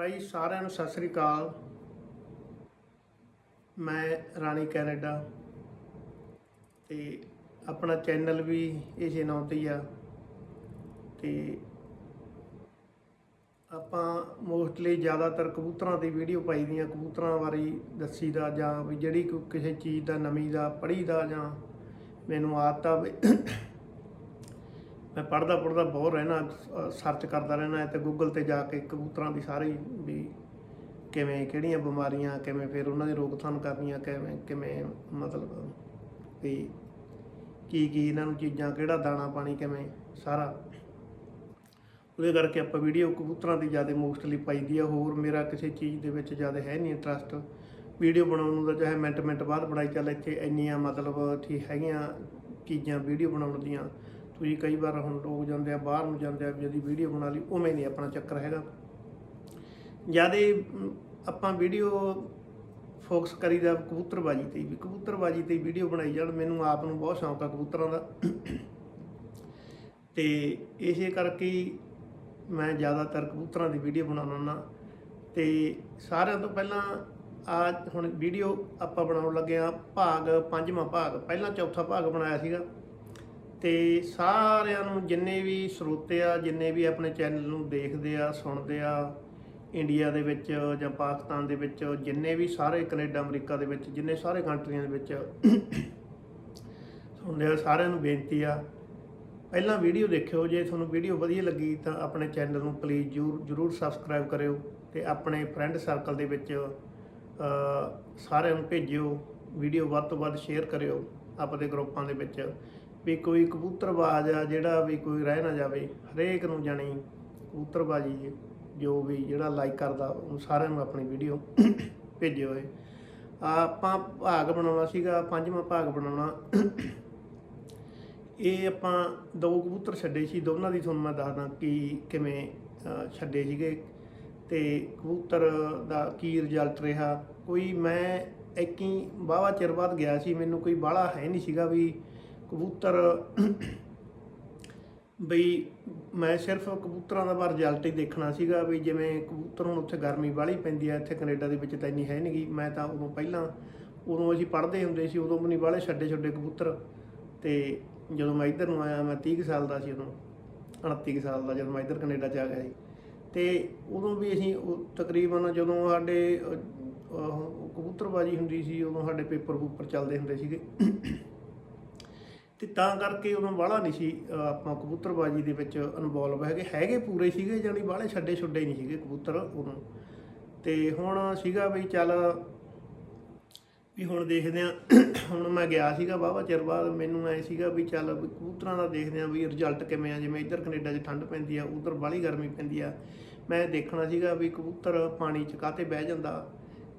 ਭਾਈ ਸਾਰਿਆਂ ਨੂੰ ਸਤਿ ਸ੍ਰੀ ਅਕਾਲ। ਮੈਂ ਰਾਣੀ ਕੈਨੇਡਾ ਤੇ ਆਪਣਾ ਚੈਨਲ ਵੀ ਇਸੇ ਨਾਮ ਤੇ ਹੀ ਆ ਤੇ ਆਪਾਂ ਮੋਸਟਲੀ ਜ਼ਿਆਦਾਤਰ ਕਬੂਤਰਾਂ ਦੀ ਵੀਡੀਓ ਪਾਈ ਦੀਆਂ, ਕਬੂਤਰਾਂ ਬਾਰੇ ਦੱਸੀ ਦਾ ਜਾਂ ਵੀ ਜਿਹੜੀ ਕੋਈ ਕਿਸੇ ਚੀਜ਼ ਦਾ ਨਵੀਂ ਦਾ ਪੜ੍ਹੀ ਦਾ ਜਾਂ ਮੈਨੂੰ ਆਦਤ ਆ ਵੀ ਮੈਂ ਪੜਦਾ ਪੜਦਾ ਬਹੁਤ ਰਹਿਣਾ ਸਰਚ ਕਰਦਾ ਰਹਿਣਾ ਤੇ ਗੂਗਲ ਤੇ ਜਾ ਕੇ ਕਬੂਤਰਾਂ ਦੀ ਸਾਰੀ ਵੀ ਕਿਵੇਂ, ਕਿਹੜੀਆਂ ਬਿਮਾਰੀਆਂ, ਕਿਵੇਂ ਫਿਰ ਉਹਨਾਂ ਦੀ ਰੋਕਥਾਮ ਕਰਨੀਆਂ, ਕਿਵੇਂ ਕਿਵੇਂ ਮਤਲਬ ਵੀ ਕੀ ਕੀ ਇਹਨਾਂ ਨੂੰ ਚੀਜ਼ਾਂ, ਕਿਹੜਾ ਦਾਣਾ ਪਾਣੀ, ਕਿਵੇਂ ਸਾਰਾ। ਉਹਦੇ ਕਰਕੇ ਆਪਾਂ ਵੀਡੀਓ ਕਬੂਤਰਾਂ ਦੀ ਜ਼ਿਆਦਾ ਮੋਸਟਲੀ ਪਾਈਦੀ ਆ, ਹੋਰ ਮੇਰਾ ਕਿਸੇ ਚੀਜ਼ ਦੇ ਵਿੱਚ ਜ਼ਿਆਦਾ ਹੈ ਨਹੀਂ ਇੰਟਰਸਟ ਵੀਡੀਓ ਬਣਾਉਣ ਨੂੰ ਤਾਂ ਚਾਹੇ ਮਿੰਟ ਮਿੰਟ ਬਾਅਦ ਬਣਾਈ ਚੱਲ, ਇੱਥੇ ਇੰਨੀਆਂ ਮਤਲਬ ਠੀਕ ਹੈਗੀਆਂ ਚੀਜ਼ਾਂ ਵੀਡੀਓ ਬਣਾਉਣ ਦੀਆਂ। ਤੁਸੀਂ ਕਈ ਵਾਰ ਹੁਣ ਲੋਕ ਜਾਂਦੇ ਆ, ਬਾਹਰ ਨੂੰ ਜਾਂਦੇ ਆ ਜਿਹਦੀ ਵੀਡੀਓ ਬਣਾ ਲਈ, ਉਵੇਂ ਨਹੀਂ ਆਪਣਾ ਚੱਕਰ ਹੈਗਾ। ਜਿਆਦੇ ਆਪਾਂ ਵੀਡੀਓ ਫੋਕਸ ਕਰੀਦਾ ਕਬੂਤਰਬਾਜੀ ਤੇ ਵੀ। ਕਬੂਤਰਬਾਜੀ ਤੇ ਵੀਡੀਓ ਬਣਾਈ ਜਾਣ, ਮੈਨੂੰ ਆਪ ਨੂੰ ਬਹੁਤ ਸ਼ੌਂਕ ਆ ਕਬੂਤਰਾਂ ਦਾ। ਤੇ ਇਸੇ ਕਰਕੇ ਮੈਂ ਜ਼ਿਆਦਾਤਰ ਕਬੂਤਰਾਂ ਦੀ ਵੀਡੀਓ ਬਣਾਉਣਾ ਹੁੰਦਾ। ਤੇ ਸਾਰਿਆਂ ਤੋਂ ਪਹਿਲਾਂ ਆ ਹੁਣ ਵੀਡੀਓ ਆਪਾਂ ਬਣਾਉਣ ਲੱਗੇ ਆ, ਭਾਗ, ਪੰਜਵਾਂ ਭਾਗ। ਪਹਿਲਾਂ ਚੌਥਾ ਭਾਗ ਬਣਾਇਆ ਸੀਗਾ। ਤੇ ਸਾਰਿਆਂ ਨੂੰ ਜਿੰਨੇ ਵੀ ਸਰੋਤੇ ਆ, ਜਿੰਨੇ ਵੀ ਆਪਣੇ ਚੈਨਲ ਨੂੰ ਦੇਖਦੇ ਆ, ਸੁਣਦੇ ਆ, ਇੰਡੀਆ ਦੇ ਵਿੱਚ ਜਾਂ ਪਾਕਿਸਤਾਨ ਦੇ ਵਿੱਚ, ਜਿੰਨੇ ਵੀ ਸਾਰੇ ਕੈਨੇਡਾ, ਅਮਰੀਕਾ ਦੇ ਵਿੱਚ, ਜਿੰਨੇ ਸਾਰੇ ਕੰਟਰੀਆਂ ਦੇ ਵਿੱਚ ਸੁਣਦੇ ਆ, ਸਾਰਿਆਂ ਨੂੰ ਬੇਨਤੀ ਆ, ਪਹਿਲਾਂ ਵੀਡੀਓ ਦੇਖਿਓ, ਜੇ ਤੁਹਾਨੂੰ ਵੀਡੀਓ ਵਧੀਆ ਲੱਗੀ ਤਾਂ ਆਪਣੇ ਚੈਨਲ ਨੂੰ ਪਲੀਜ਼ ਜਰੂਰ ਜਰੂਰ ਸਬਸਕ੍ਰਾਈਬ ਕਰਿਓ ਤੇ ਆਪਣੇ ਫਰੈਂਡ ਸਰਕਲ ਦੇ ਵਿੱਚ ਸਾਰਿਆਂ ਨੂੰ ਭੇਜਿਓ, ਵੀਡੀਓ ਵੱਧ ਤੋਂ ਵੱਧ ਸ਼ੇਅਰ ਕਰਿਓ, ਆਪਣੇ ਗਰੁੱਪਾਂ ਦੇ ਵਿੱਚ। ਵੀ ਕੋਈ ਕਬੂਤਰਬਾਜ਼ ਆ ਜਿਹੜਾ ਵੀ ਕੋਈ ਰਹਿ ਨਾ ਜਾਵੇ, ਹਰੇਕ ਨੂੰ ਜਾਣੀ ਕਬੂਤਰਬਾਜੀ ਜੋ ਵੀ ਜਿਹੜਾ ਲਾਈਕ ਕਰਦਾ ਉਹ ਸਾਰਿਆਂ ਨੂੰ ਆਪਣੀ ਵੀਡੀਓ ਭੇਜਿਓ ਏ ਆਪਾਂ ਭਾਗ ਬਣਾਉਣਾ ਸੀਗਾ, ਪੰਜਵਾਂ ਭਾਗ ਬਣਾਉਣਾ। ਇਹ ਆਪਾਂ ਦੋ ਕਬੂਤਰ ਛੱਡੇ ਸੀ, ਦੋਨਾਂ ਦੀ ਤੁਹਾਨੂੰ ਮੈਂ ਦੱਸਦਾ ਕਿ ਕਿਵੇਂ ਛੱਡੇ ਸੀਗੇ। ਤੇ ਕਬੂਤਰ ਦਾ ਕੀ ਰਿਜ਼ਲਟ ਰਿਹਾ? ਕੋਈ ਮੈਂ ਇੱਕੀ ਵਾਹਵਾ ਚਿਰ ਬਾਅਦ ਗਿਆ ਸੀ, ਮੈਨੂੰ ਕੋਈ ਬਾਹਲਾ ਹੈ ਨਹੀਂ ਸੀਗਾ ਵੀ ਕਬੂਤਰ, ਬਈ ਮੈਂ ਸਿਰਫ ਕਬੂਤਰਾਂ ਦਾ ਬਾਰ ਰਿਜ਼ਲਟ ਹੀ ਦੇਖਣਾ ਸੀਗਾ ਵੀ ਜਿਵੇਂ ਕਬੂਤਰ ਹੁਣ ਉੱਥੇ ਗਰਮੀ ਵਾਲੀ ਪੈਂਦੀ ਆ, ਇੱਥੇ ਕੈਨੇਡਾ ਦੇ ਵਿੱਚ ਤਾਂ ਇੰਨੀ ਹੈ ਨਹੀਂਗੀ ਮੈਂ ਤਾਂ ਉਦੋਂ ਪਹਿਲਾਂ, ਉਦੋਂ ਅਸੀਂ ਪੜ੍ਹਦੇ ਹੁੰਦੇ ਸੀ, ਉਦੋਂ ਵੀ ਨਹੀਂ ਵਾਲੇ ਛੱਡੇ ਛੱਡੇ ਕਬੂਤਰ। ਤੇ ਜਦੋਂ ਮੈਂ ਇੱਧਰ ਨੂੰ ਆਇਆ, ਮੈਂ 30 ਕੁ ਸਾਲ ਦਾ ਸੀ ਉਦੋਂ 29 ਕੁ ਸਾਲ ਦਾ ਜਦੋਂ ਮੈਂ ਇੱਧਰ ਕੈਨੇਡਾ 'ਚ ਆ ਗਿਆ ਸੀ। ਤੇ ਉਦੋਂ ਵੀ ਅਸੀਂ ਤਕਰੀਬਨ ਜਦੋਂ ਸਾਡੇ ਕਬੂਤਰਬਾਜੀ ਹੁੰਦੀ ਸੀ, ਉਦੋਂ ਸਾਡੇ ਪੇਪਰ ਪੂਪਰ ਚੱਲਦੇ ਹੁੰਦੇ ਸੀਗੇ। ਤੇ ਤਾਂ ਕਰਕੇ ਉਦੋਂ ਬਾਹਲਾ ਨਹੀਂ ਸੀ ਆਪਾਂ ਕਬੂਤਰਬਾਜੀ ਦੇ ਵਿੱਚ ਇਨਵੋਲਵ ਹੈਗੇ ਹੈਗੇ ਪੂਰੇ ਸੀਗੇ ਜਾਨੀ ਬਾਹਲੇ ਛੱਡੇ ਛੁੱਡੇ ਨਹੀਂ ਸੀਗੇ ਕਬੂਤਰ ਉਦੋਂ। ਤੇ ਹੁਣ ਸੀਗਾ ਵੀ ਚੱਲ ਵੀ ਹੁਣ ਦੇਖਦੇ ਆ ਹੁਣ ਮੈਂ ਗਿਆ ਸੀਗਾ ਵਾਹਵਾ ਚਿਰ ਬਾਅਦ, ਮੈਨੂੰ ਐ ਸੀਗਾ ਵੀ ਚੱਲ ਵੀ ਕਬੂਤਰਾਂ ਦਾ ਦੇਖਦੇ ਆ ਵੀ ਰਿਜ਼ਲਟ ਕਿਵੇਂ ਆ, ਜਿਵੇਂ ਇੱਧਰ ਕੈਨੇਡਾ 'ਚ ਠੰਡ ਪੈਂਦੀ ਆ, ਉਧਰ ਬਾਹਲੀ ਗਰਮੀ ਪੈਂਦੀ ਆ। ਮੈਂ ਦੇਖਣਾ ਸੀਗਾ ਵੀ ਕਬੂਤਰ ਪਾਣੀ 'ਚ ਕਾਤੇ ਬਹਿ ਜਾਂਦਾ